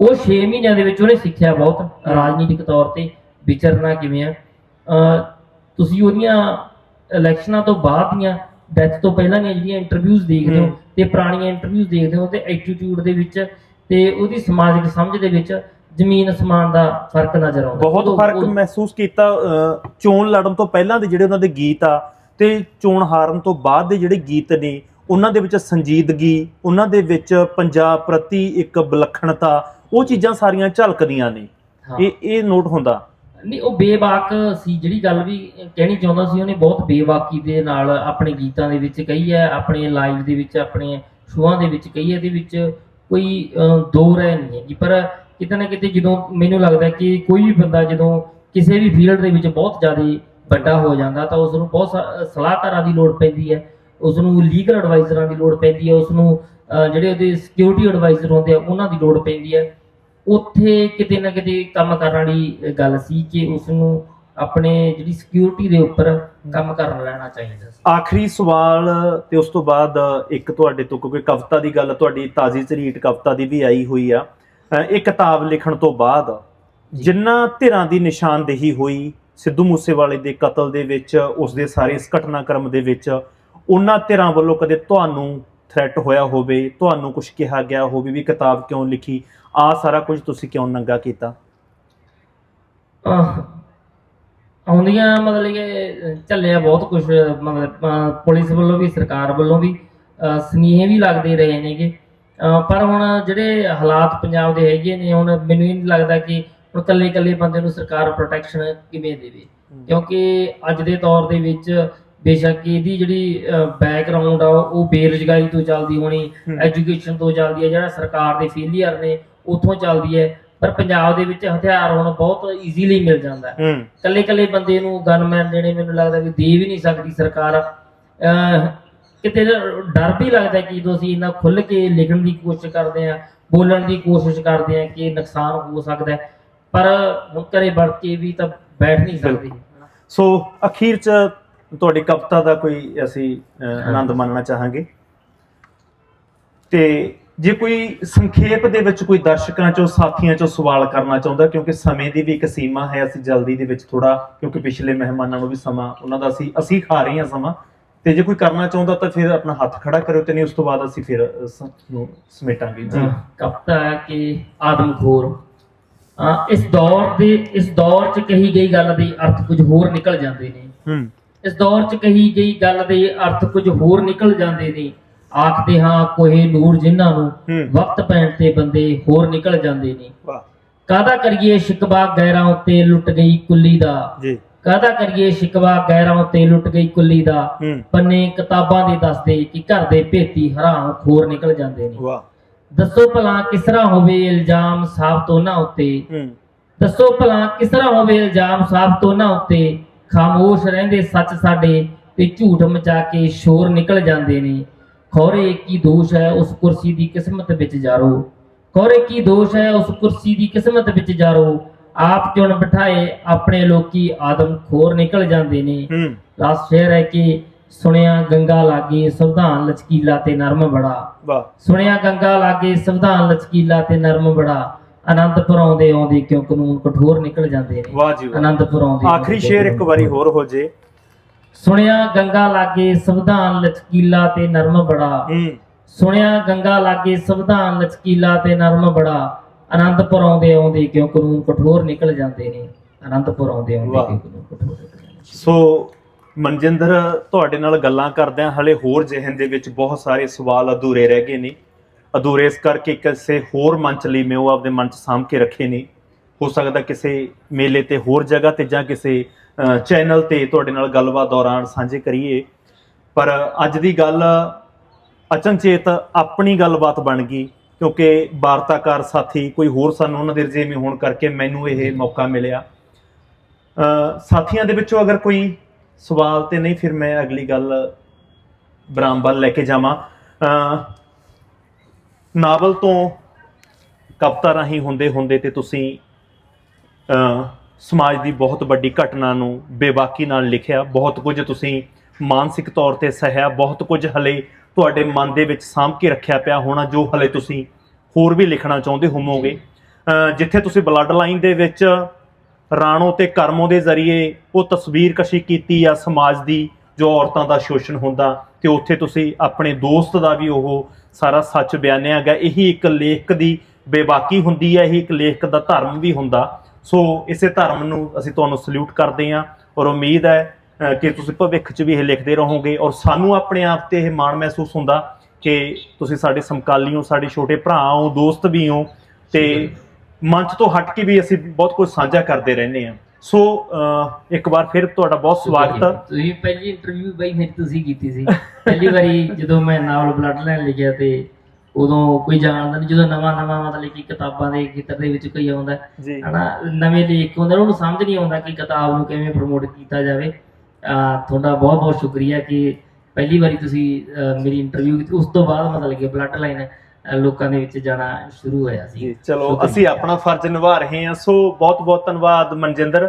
ਉਹ 6 ਮਹੀਨਿਆਂ ਦੇ ਵਿੱਚ ਉਹਨੇ ਸਿੱਖਿਆ ਬਹੁਤ ਰਾਜਨੀਤਿਕ ਤੌਰ ਤੇ ਵਿਚਰਨਾ ਕਿਵੇਂ ਆ ਤੁਸੀਂ ਉਹਦੀਆਂ ਇਲੈਕਸ਼ਨਾਂ ਤੋਂ ਬਾਅਦ ਦੀਆਂ ਡੈਥ ਤੋਂ ਪਹਿਲਾਂ ਦੀਆਂ ਜਿਹੜੀਆਂ ਇੰਟਰਵਿਊਜ਼ ਦੇਖਦੇ ਹੋ। ਤੇ ਪੁਰਾਣੀਆਂ ਇੰਟਰਵਿਊਜ਼ ਦੇਖਦੇ ਹੋ ਤੇ ਐਟੀਟਿਊਡ ਦੇ ਵਿੱਚ ਤੇ ਉਹਦੀ ਸਮਾਜਿਕ ਸਮਝ ਦੇ ਵਿੱਚ ਜ਼ਮੀਨ ਅਸਮਾਨ ਦਾ ਫ਼ਰਕ ਨਜ਼ਰ ਆਉਂਦਾ। ਬਹੁਤ ਫ਼ਰਕ ਮਹਿਸੂਸ ਕੀਤਾ ਚੋਣ ਲੜਨ ਤੋਂ ਪਹਿਲਾਂ ਦੇ ਜਿਹੜੇ ਉਹਨਾਂ ਦੇ ਗੀਤ ਆ ਤੇ ਚੋਣ ਹਾਰਨ ਤੋਂ ਬਾਅਦ ਦੇ ਜਿਹੜੇ ਗੀਤ ਨੇ ਉਹਨਾਂ ਦੇ ਵਿੱਚ ਸੰਜੀਦਗੀ ਉਹਨਾਂ ਦੇ ਵਿੱਚ ਪੰਜਾਬ ਪ੍ਰਤੀ ਇੱਕ ਵਿਲੱਖਣਤਾ ਉਹ ਚੀਜ਼ਾਂ ਸਾਰੀਆਂ ਝਲਕਦੀਆਂ ਨੇ। ਹਾਂ। ਇਹ ਇਹ ਨੋਟ ਹੁੰਦਾ। ਨਹੀਂ ਉਹ ਬੇਬਾਕ ਸੀ ਜਿਹੜੀ ਗੱਲ ਵੀ ਕਹਿਣੀ ਚਾਹੁੰਦਾ ਸੀ ਉਹਨੇ ਬਹੁਤ ਬੇਬਾਕੀ ਦੇ ਨਾਲ ਆਪਣੇ ਗੀਤਾਂ ਦੇ ਵਿੱਚ ਕਹੀ ਹੈ ਆਪਣੇ ਲਾਈਵ ਦੇ ਵਿੱਚ ਆਪਣੇ ਸ਼ੋਆਂ ਦੇ ਵਿੱਚ ਕਹੀ ਹੈ ਇਹਦੇ ਵਿੱਚ ਕੋਈ ਦੋ ਰਹਿ ਨਹੀਂ ਹੈਗੀ। ਪਰ ਕਿਤੇ ਨਾ ਕਿਤੇ ਜਦੋਂ ਮੈਨੂੰ ਲੱਗਦਾ ਕਿ ਕੋਈ ਵੀ ਬੰਦਾ ਜਦੋਂ ਕਿਸੇ ਵੀ ਫੀਲਡ ਦੇ ਵਿੱਚ ਬਹੁਤ ਜ਼ਿਆਦਾ ਵੱਡਾ ਹੋ ਜਾਂਦਾ ਤਾਂ ਉਸ ਨੂੰ ਬਹੁਤ ਸਲਾਹਕਾਰਾਂ ਦੀ ਲੋੜ ਪੈਂਦੀ ਹੈ ਉਸ ਨੂੰ ਲੀਗਲ ਐਡਵਾਈਜ਼ਰਾਂ ਦੀ ਲੋੜ ਪੈਂਦੀ ਹੈ ਉਸ ਨੂੰ ਜਿਹੜੇ ਉਹਦੇ ਸਿਕਿਉਰਿਟੀ ਐਡਵਾਈਜ਼ਰ ਹੁੰਦੇ ਆ ਉਹਨਾਂ ਦੀ ਲੋੜ ਪੈਂਦੀ ਹੈ। ਉੱਥੇ ਕਿਤੇ ਨਾ ਕਿਤੇ ਕੰਮ ਕਰਨ ਵਾਲੀ ਗੱਲ ਸੀ ਕਿ ਉਸ ਨੂੰ ਆਪਣੇ ਜਿਹੜੀ ਸਿਕਿਉਰਿਟੀ ਦੇ ਉੱਪਰ ਕੰਮ ਕਰਨ ਲੈਣਾ ਚਾਹੀਦਾ ਸੀ। ਆਖਰੀ ਸਵਾਲ ਤੇ ਉਸ ਤੋਂ ਬਾਅਦ ਇੱਕ ਤੁਹਾਡੇ ਤੋਂ ਕਿਉਂਕਿ ਕਵਿਤਾ ਦੀ ਗੱਲ ਤੁਹਾਡੀ ਤਾਜ਼ੀ ਚਰੀਟ ਕਵਿਤਾ ਦੀ ਵੀ ਆਈ ਹੋਈ ਆ। ਇਹ ਕਿਤਾਬ ਲਿਖਣ ਤੋਂ ਬਾਅਦ ਜਿੰਨਾ ਧਿਰਾਂ ਦੀ ਨਿਸ਼ਾਨਦੇਹੀ ਹੋਈ ਸਿੱਧੂ ਮੂਸੇਵਾਲੇ ਦੇ ਕਤਲ ਦੇ ਵਿੱਚ ਉਸ ਦੇ ਸਾਰੇ ਇਸ ਘਟਨਾਕ੍ਰਮ ਦੇ ਵਿੱਚ ਉਹਨਾਂ ਧਿਰਾਂ ਵੱਲੋਂ ਕਦੇ ਤੁਹਾਨੂੰ ਥ੍ਰੈਟ ਹੋਇਆ ਹੋਵੇ ਤੁਹਾਨੂੰ ਕੁਝ ਕਿਹਾ ਗਿਆ ਹੋਵੇ ਵੀ ਕਿਤਾਬ ਕਿਉਂ ਲਿਖੀ? ਆ ਸਾਰਾ ਕੁਝ ਤੁਸੀਂ ਕਿਉਂ ਨੰਗਾ ਕੀਤਾ? ਆਉਂਦੀਆਂ ਮਤਲਬ ਕਿ ਚੱਲਿਆ ਬਹੁਤ ਕੁਝ ਮਤਲਬ ਪੁਲਿਸ ਵੱਲੋਂ ਵੀ ਸਰਕਾਰ ਵੱਲੋਂ ਵੀ ਸੁਨੇਹੇ ਵੀ ਲੱਗਦੇ ਰਹੇ ਨੇਗੇ। ਪਰ ਹੁਣ ਜਿਹੜੇ ਹਾਲਾਤ ਪੰਜਾਬ ਦੇ ਹੈਗੇ ਨੇ ਹੁਣ ਮੈਨੂੰ ਇਹ ਲੱਗਦਾ ਕਿ ਹੁਣ ਇਕੱਲੇ ਇਕੱਲੇ ਬੰਦੇ ਨੂੰ ਸਰਕਾਰ ਪ੍ਰੋਟੈਕਸ਼ਨ ਕਿਵੇਂ ਦੇਵੇ। ਕਿਉਂਕਿ ਅੱਜ ਦੇ ਤੌਰ ਦੇ ਵਿੱਚ ਬੇਸ਼ੱਕ ਇਹਦੀ ਜਿਹੜੀ ਬੈਕਗ੍ਰਾਉਂਡ ਆ ਉਹ ਬੇਰੁਜ਼ਗਾਰੀ ਤੋਂ ਚੱਲਦੀ ਹੋਣੀ। ਐਜੂਕੇਸ਼ਨ ਤੋਂ ਚੱਲਦੀ ਹੈ ਜਿਹੜਾ ਸਰਕਾਰ ਦੇ ਫੇਲੀਅਰ ਨੇ ਉਥੋਂ ਚੱਲਦੀ ਹੈ। ਪਰ ਪੰਜਾਬ ਦੇ ਵਿੱਚ ਹਥਿਆਰ ਹੁਣ ਬਹੁਤ ਈਜ਼ੀਲੀ ਮਿਲ ਜਾਂਦਾ। ਹੈ। ਕੱਲੇ ਕੱਲੇ ਬੰਦੇ ਨੂੰ ਗਨਮੈਨ ਜਿਹੜੇ ਮੈਨੂੰ ਲੱਗਦਾ ਵੀ ਦੇ ਵੀ ਨਹੀਂ ਸਕਦੀ ਸਰਕਾਰ। ਕਿਤੇ ਡਰ ਵੀ ਲੱਗਦਾ ਕਿ ਜਦੋਂ ਅਸੀਂ ਇੰਨਾ ਖੁੱਲ ਕੇ ਲਿਖਣ ਦੀ ਕੋਸ਼ਿਸ਼ ਕਰਦੇ ਆ ਬੋਲਣ ਦੀ ਕੋਸ਼ਿਸ਼ ਕਰਦੇ ਆ ਕਿ ਨੁਕਸਾਨ ਹੋ ਸਕਦਾ ਪਰ ਹੁਣ ਘਰੇ ਵੜ ਕੇ ਵੀ ਤਾਂ ਬੈਠ ਨਹੀਂ ਸਕਦੇ। ਸੋ ਅਖੀਰ ਚ ਤੁਹਾਡੀ ਕਵਿਤਾ ਦਾ ਕੋਈ ਅਸੀਂ ਆਨੰਦ ਮਾਣਨਾ ਚਾਹਾਂਗੇ। ਤੇ ਜੇ ਕੋਈ ਸੰਖੇਪ ਦੇ ਵਿੱਚ ਕੋਈ ਦਰਸ਼ਕਾਂ ਚੋਂ ਸਾਥੀਆਂ ਚੋਂ ਸਵਾਲ ਕਰਨਾ ਚਾਹੁੰਦਾ ਕਿਉਂਕਿ ਸਮੇਂ ਦੀ ਵੀ ਇੱਕ ਸੀਮਾ ਹੈ ਅਸੀਂ ਜਲਦੀ ਦੇ ਵਿੱਚ ਥੋੜਾ ਕਿਉਂਕਿ ਪਿਛਲੇ ਮਹਿਮਾਨਾਂ ਨੂੰ ਵੀ ਸਮਾਂ ਉਹਨਾਂ ਦਾ ਅਸੀਂ ਅਸੀਂ ਖਾ ਰਹੇ ਹਾਂ ਸਮਾਂ। ਤੇ ਜੇ ਕੋਈ ਕਰਨਾ ਚਾਹੁੰਦਾ ਤਾਂ ਫਿਰ ਆਪਣਾ ਹੱਥ ਖੜਾ ਕਰਿਓ ਤੇ ਨਹੀਂ ਉਸ ਤੋਂ ਬਾਅਦ ਅਸੀਂ ਫਿਰ ਇਸ ਨੂੰ ਸਮੇਟਾਂਗੇ। ਜੀ। ਕਵਿਤਾ ਹੈ ਕਿ ਆਦਮਖੋਰ ਇਸ ਦੌਰ ਦੇ ਇਸ ਦੌਰ 'ਚ ਕਹੀ ਗਈ ਗੱਲ ਦੇ ਅਰਥ ਕੁਝ ਹੋਰ ਨਿਕਲ ਜਾਂਦੇ ਨੇ। ਹੂੰ। ਇਸ ਦੌਰ 'ਚ ਕਹੀ ਗਈ ਗੱਲ ਦੇ ਅਰਥ ਕੁਝ ਹੋਰ ਨਿਕਲ ਜਾਂਦੇ ਨੇ। ਆਖਦੇ ਹਾਂ ਕੋਹੇ ਨੂਰ ਜਿਨ੍ਹਾਂ ਨੂੰ ਵਕਤ ਪੈਣ ਤੇ ਬੰਦੇ ਹੋਰ ਨਿਕਲ ਜਾਂਦੇ ਨੇ। ਵਾਹ। ਕਾਹਦਾ ਕਰੀਏ ਸ਼ਿਕਵਾ ਗੈਰਾਂ ਉੱਤੇ ਲੁੱਟ ਗਈ ਕੁੱਲੀ ਦਾ। ਜੀ। ਕਾਹਦਾ ਕਰੀਏ? ਸ਼ਿਕਵਾ ਗੈਰਾਂ ਉੱਤੇ ਲੁੱਟ ਗਈ ਕੁੱਲੀ ਦਾ। ਪੰਨੇ ਕਿਤਾਬਾਂ ਦੇ ਦੱਸਦੇ ਕਿ ਘਰ ਦੇ ਭੇਤੀ ਹਰਾਮ ਖੋਰ ਨਿਕਲ ਜਾਂਦੇ ਨੇ। ਵਾਹ। ਦੱਸੋ ਭਲਾ ਕਿਸ ਤਰ੍ਹਾਂ ਹੋਵੇ ਇਲਜ਼ਾਮ ਸਾਬਤ ਉਹਨਾਂ ਉੱਤੇ? ਹੂੰ। ਦੱਸੋ ਭਲਾ ਕਿਸ ਤਰ੍ਹਾਂ ਹੋਵੇ ਇਲਜ਼ਾਮ ਸਾਬਤ ਉਹਨਾਂ ਉੱਤੇ? ਖਾਮੋਸ਼ ਰਹਿੰਦੇ ਸੱਚ ਸਾਡੇ ਤੇ ਝੂਠ ਮਚਾ ਕੇ ਸ਼ੋਰ ਨਿਕਲ ਜਾਂਦੇ ਨੇ। ਖੌਰੇ ਕੀ ਦੋਸ਼ ਹੈ ਉਸ ਕੁਰਸੀ ਦੀ ਕਿਸਮਤ ਵਿੱਚ ਜਾਰੋ? ਖੌਰੇ ਕੀ ਦੋਸ਼ ਹੈ ਉਸ ਕੁਰਸੀ ਦੀ ਕਿਸਮਤ ਵਿੱਚ ਜਾਰੋ? ਆਪ ਚੁਣ ਬਿਠਾਏ ਆਪਣੇ ਲੋਕੀ ਆਦਮ ਖੋਰ ਨਿਕਲ ਜਾਂਦੇ ਨੇ। ਲਾਸਟ ਸ਼ੇਰ ਹੈ ਕਿ ਸੁਣਿਆ ਗੰਗਾ ਲਾਗੇ ਸੰਵਿਧਾਨ ਲਚਕੀਲਾ ਤੇ ਨਰਮ ਬੜਾ। ਵਾਹ। ਸੁਣਿਆ ਗੰਗਾ ਲਾਗੇ ਸੰਵਿਧਾਨ ਲਚਕੀਲਾ ਤੇ ਨਰਮ ਬੜਾ। ਆਨੰਦਪੁਰ ਆਉਂਦੇ ਆਉਂਦੇ ਕਿਉਂ ਕਾਨੂੰਨ ਕਠੋਰ ਨਿਕਲ ਜਾਂਦੇ ਨੇ। ਵਾਹ ਜੀ ਵਾਹ। ਆਨੰਦਪੁਰ ਆਉਂਦੇ ਆਖਰੀ ਸ਼ੇਰ ਇੱਕ ਵਾਰੀ ਹੋਰ ਹੋ ਜੇ। ਸੁਣਿਆ ਗੰਗਾ ਲਾਗੇ ਸੰਵਿਧਾਨ ਲਚਕੀਲਾ ਤੇ ਨਰਮ ਬੜਾ। ਸੁਣਿਆ ਗੰਗਾ ਲਾਗੇ ਸੰਵਿਧਾਨ ਲਚਕੀਲਾ ਤੇ ਨਰਮ ਬੜਾ। ਆਨੰਦਪੁਰ ਆਉਂਦੇ ਆਉਂਦੇ ਕਿਉਂ ਕਾਨੂੰਨ ਕਠੋਰ ਨਿਕਲ ਜਾਂਦੇ ਨੇ? ਆਨੰਦਪੁਰ ਆਉਂਦੇ ਆਉਂਦੇ ਵਾਹ। ਕਿਉਂ ਕਾਨੂੰਨ ਕਠੋਰ ਨਿਕਲ ਜਾਂਦੇ ਨੇ? ਸੋ ਮਨਜਿੰਦਰ ਤੁਹਾਡੇ ਨਾਲ ਗੱਲਾਂ ਕਰਦਿਆਂ ਹਲੇ ਹੋਰ ਜ਼ਿਹਨ ਦੇ ਵਿੱਚ ਬਹੁਤ ਸਾਰੇ ਸਵਾਲ ਅਧੂਰੇ ਰਹਿ ਗਏ ਨੇ। ਅਧੂਰੇ ਇਸ ਕਰਕੇ ਕਿਸੇ ਹੋਰ ਮੰਚ ਲਈ ਮੈਂ ਉਹ ਆਪਦੇ ਮਨ 'ਚ ਸਾਂਭ ਕੇ ਰੱਖੇ ਨੇ। ਹੋ ਸਕਦਾ ਕਿਸੇ ਮੇਲੇ ਤੇ ਹੋਰ ਜਗ੍ਹਾ ਤੇ ਜਾਂ ਕਿਸੇ ਚੈਨਲ ਤੇ ਤੁਹਾਡੇ ਨਾਲ ਗੱਲਬਾਤ ਦੌਰਾਨ ਸਾਂਝੇ ਕਰੀਏ। ਪਰ ਅੱਜ ਦੀ ਗੱਲ ਅਚਨਚੇਤ ਆਪਣੀ ਗੱਲਬਾਤ ਬਣ ਗਈ। ਕਿਉਂਕਿ ਵਾਰਤਾਕਾਰ ਸਾਥੀ ਕੋਈ ਹੋਰ ਸਨ, ਉਹਨਾਂ ਦੇ ਰਜੇਵੇਂ ਹੋਣ ਕਰਕੇ ਮੈਨੂੰ ਇਹ ਮੌਕਾ ਮਿਲਿਆ। ਸਾਥੀਆਂ ਦੇ ਵਿੱਚੋਂ ਅਗਰ ਕੋਈ ਸਵਾਲ ਤੇ ਨਹੀਂ, ਫਿਰ ਮੈਂ ਅਗਲੀ ਗੱਲ ਬਰਾਮ ਵੱਲ ਲੈ ਕੇ ਜਾਵਾਂ। ਨਾਵਲ ਤੋਂ ਕਵਿਤਾ ਰਾਹੀਂ ਹੁੰਦੇ ਹੁੰਦੇ ਤੇ ਤੁਸੀਂ ਸਮਾਜ ਦੀ ਬਹੁਤ ਵੱਡੀ ਘਟਨਾ ਨੂੰ ਬੇਬਾਕੀ ਨਾਲ ਲਿਖਿਆ। ਬਹੁਤ ਕੁਝ ਤੁਸੀਂ ਮਾਨਸਿਕ ਤੌਰ ਤੇ ਸਹਿਆ ਬਹੁਤ ਕੁਝ ਹਲੇ ਤੁਹਾਡੇ ਮਨ ਦੇ ਵਿੱਚ ਸਾਂਭ ਕੇ ਰੱਖਿਆ ਪਿਆ ਹੋਣਾ ਜੋ ਹਲੇ ਤੁਸੀਂ ਹੋਰ ਵੀ ਲਿਖਣਾ ਚਾਹੁੰਦੇ ਹੋਵੋਗੇ। ਜਿੱਥੇ ਤੁਸੀਂ ਬਲੱਡ ਲਾਈਨ ਦੇ ਵਿੱਚ ਰਾਣੋ ਤੇ ਕਰਮੋ ਦੇ ਜ਼ਰੀਏ ਉਹ ਤਸਵੀਰ ਕਸ਼ੀ ਕੀਤੀ ਆ ਸਮਾਜ ਦੀ ਜੋ ਔਰਤਾਂ ਦਾ ਸ਼ੋਸ਼ਣ ਹੁੰਦਾ ਤੇ ਉੱਥੇ ਤੁਸੀਂ ਆਪਣੇ ਦੋਸਤ ਦਾ ਵੀ ਉਹ ਸਾਰਾ ਸੱਚ ਬਿਆਨਿਆ ਗਿਆ। ਇਹੀ ਇੱਕ ਲੇਖਕ ਦੀ ਬੇਬਾਕੀ ਹੁੰਦੀ ਹੈ ਇਹੀ ਇੱਕ ਲੇਖਕ ਦਾ ਧਰਮ ਵੀ ਹੁੰਦਾ। ਸੋ ਇਸੇ ਧਰਮ ਨੂੰ ਅਸੀਂ ਤੁਹਾਨੂੰ ਸਲੂਟ ਕਰਦੇ ਹਾਂ ਔਰ ਉਮੀਦ ਹੈ ਕਿ ਤੁਸੀਂ ਭਵਿੱਖ 'ਚ ਵੀ ਇਹ ਲਿਖਦੇ ਰਹੋਗੇ ਔਰ ਸਾਨੂੰ ਆਪਣੇ ਆਪ ਤੇ ਇਹ ਮਾਣ ਮਹਿਸੂਸ ਹੁੰਦਾ ਕਿ ਤੁਸੀਂ ਸਾਡੇ ਸਮਕਾਲੀ ਹੋ ਸਾਡੇ ਛੋਟੇ ਭਰਾ ਹੋ ਦੋਸਤ ਵੀ ਹੋ ਤੇ ਮੰਚ ਤੋਂ ਹਟ ਕੇ ਵੀ ਅਸੀਂ ਬਹੁਤ ਕੁਝ ਸਾਂਝਾ ਕਰਦੇ ਰਹਿੰਦੇ ਹਾਂ। ਸੋ ਇੱਕ ਵਾਰ ਫਿਰ ਤੁਹਾਡਾ ਬਹੁਤ ਸਵਾਗਤ ਹੈ ਤੁਸੀਂ ਪਹਿਲੀ ਇੰਟਰਵਿਊ ਬਾਈ ਮੇਰੀ ਤੁਸੀਂ ਕੀਤੀ ਸੀ। ਪਹਿਲੀ ਵਾਰੀ ਜਦੋਂ ਮੈਂ ਨਾਵਲ ਬਲੱਡ ਲਾਈਨ ਲਿਖਿਆ ਤੇ ਉਦੋਂ ਕੋਈ ਜਾਣਦਾ ਨਹੀਂ ਜਦੋਂ ਨਵਾਂ ਨਵਾਂ ਮਤਲਬ ਕਿ ਕਿਤਾਬਾਂ ਦੇ ਖੇਤਰ ਦੇ ਵਿੱਚ ਕੋਈ ਆਉਂਦਾ ਹਨਾ ਨਵੇਂ ਲੇਖ ਹੁੰਦੇ ਨੇ, ਉਹਨੂੰ ਸਮਝ ਨਹੀਂ ਆਉਂਦਾ ਕਿ ਕਿਤਾਬ ਨੂੰ ਕਿਵੇਂ ਪ੍ਰਮੋਟ ਕੀਤਾ ਜਾਵੇ। ਤੁਹਾਡਾ ਬਹੁਤ ਬਹੁਤ ਸ਼ੁਕਰੀਆ ਕਿ ਪਹਿਲੀ ਵਾਰੀ ਤੁਸੀਂ ਮੇਰੀ ਇੰਟਰਵਿਊ ਕੀਤੀ। ਉਸ ਤੋਂ ਬਾਅਦ ਮਤਲਬ ਕਿ ਬਲੱਡ ਲਾਈਨ ਲੋਕਾਂ ਦੇ ਵਿੱਚ ਜਾਣਾ ਸ਼ੁਰੂ ਹੋਇਆ ਸੀ। ਚਲੋ। ਅਸੀਂ ਆਪਣਾ ਫਰਜ਼ ਨਿਭਾ ਰਹੇ ਹਾਂ। ਸੋ ਬਹੁਤ ਬਹੁਤ ਧੰਨਵਾਦ ਮਨਜਿੰਦਰ।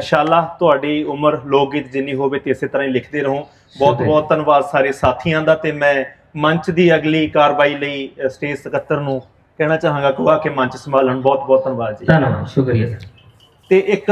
ਸ਼ਾਲਾ ਤੁਹਾਡੀ ਉਮਰ ਲੋਕ ਗੀਤ ਜਿੰਨੀ ਹੋਵੇ ਤੇ ਇਸੇ ਤਰ੍ਹਾਂ ਹੀ ਲਿਖਦੇ ਰਹੋ। ਬਹੁਤ। ਬਹੁਤ ਧੰਨਵਾਦ ਸਾਰੇ ਸਾਥੀਆਂ ਦਾ ਤੇ ਮੈਂ ਮੰਚ ਦੀ ਅਗਲੀ ਕਾਰਵਾਈ ਲਈ ਸਟੇਜ ਸਕੱਤਰ ਨੂੰ ਕਹਿਣਾ ਚਾਹਾਂਗਾ ਕਿ ਆ ਕੇ ਮੰਚ ਸੰਭਾਲਣ। ਬਹੁਤ ਬਹੁਤ ਧੰਨਵਾਦ ਜੀ। ਧੰਨਵਾਦ ਸ਼ੁਕਰੀਆ ਤੇ ਇੱਕ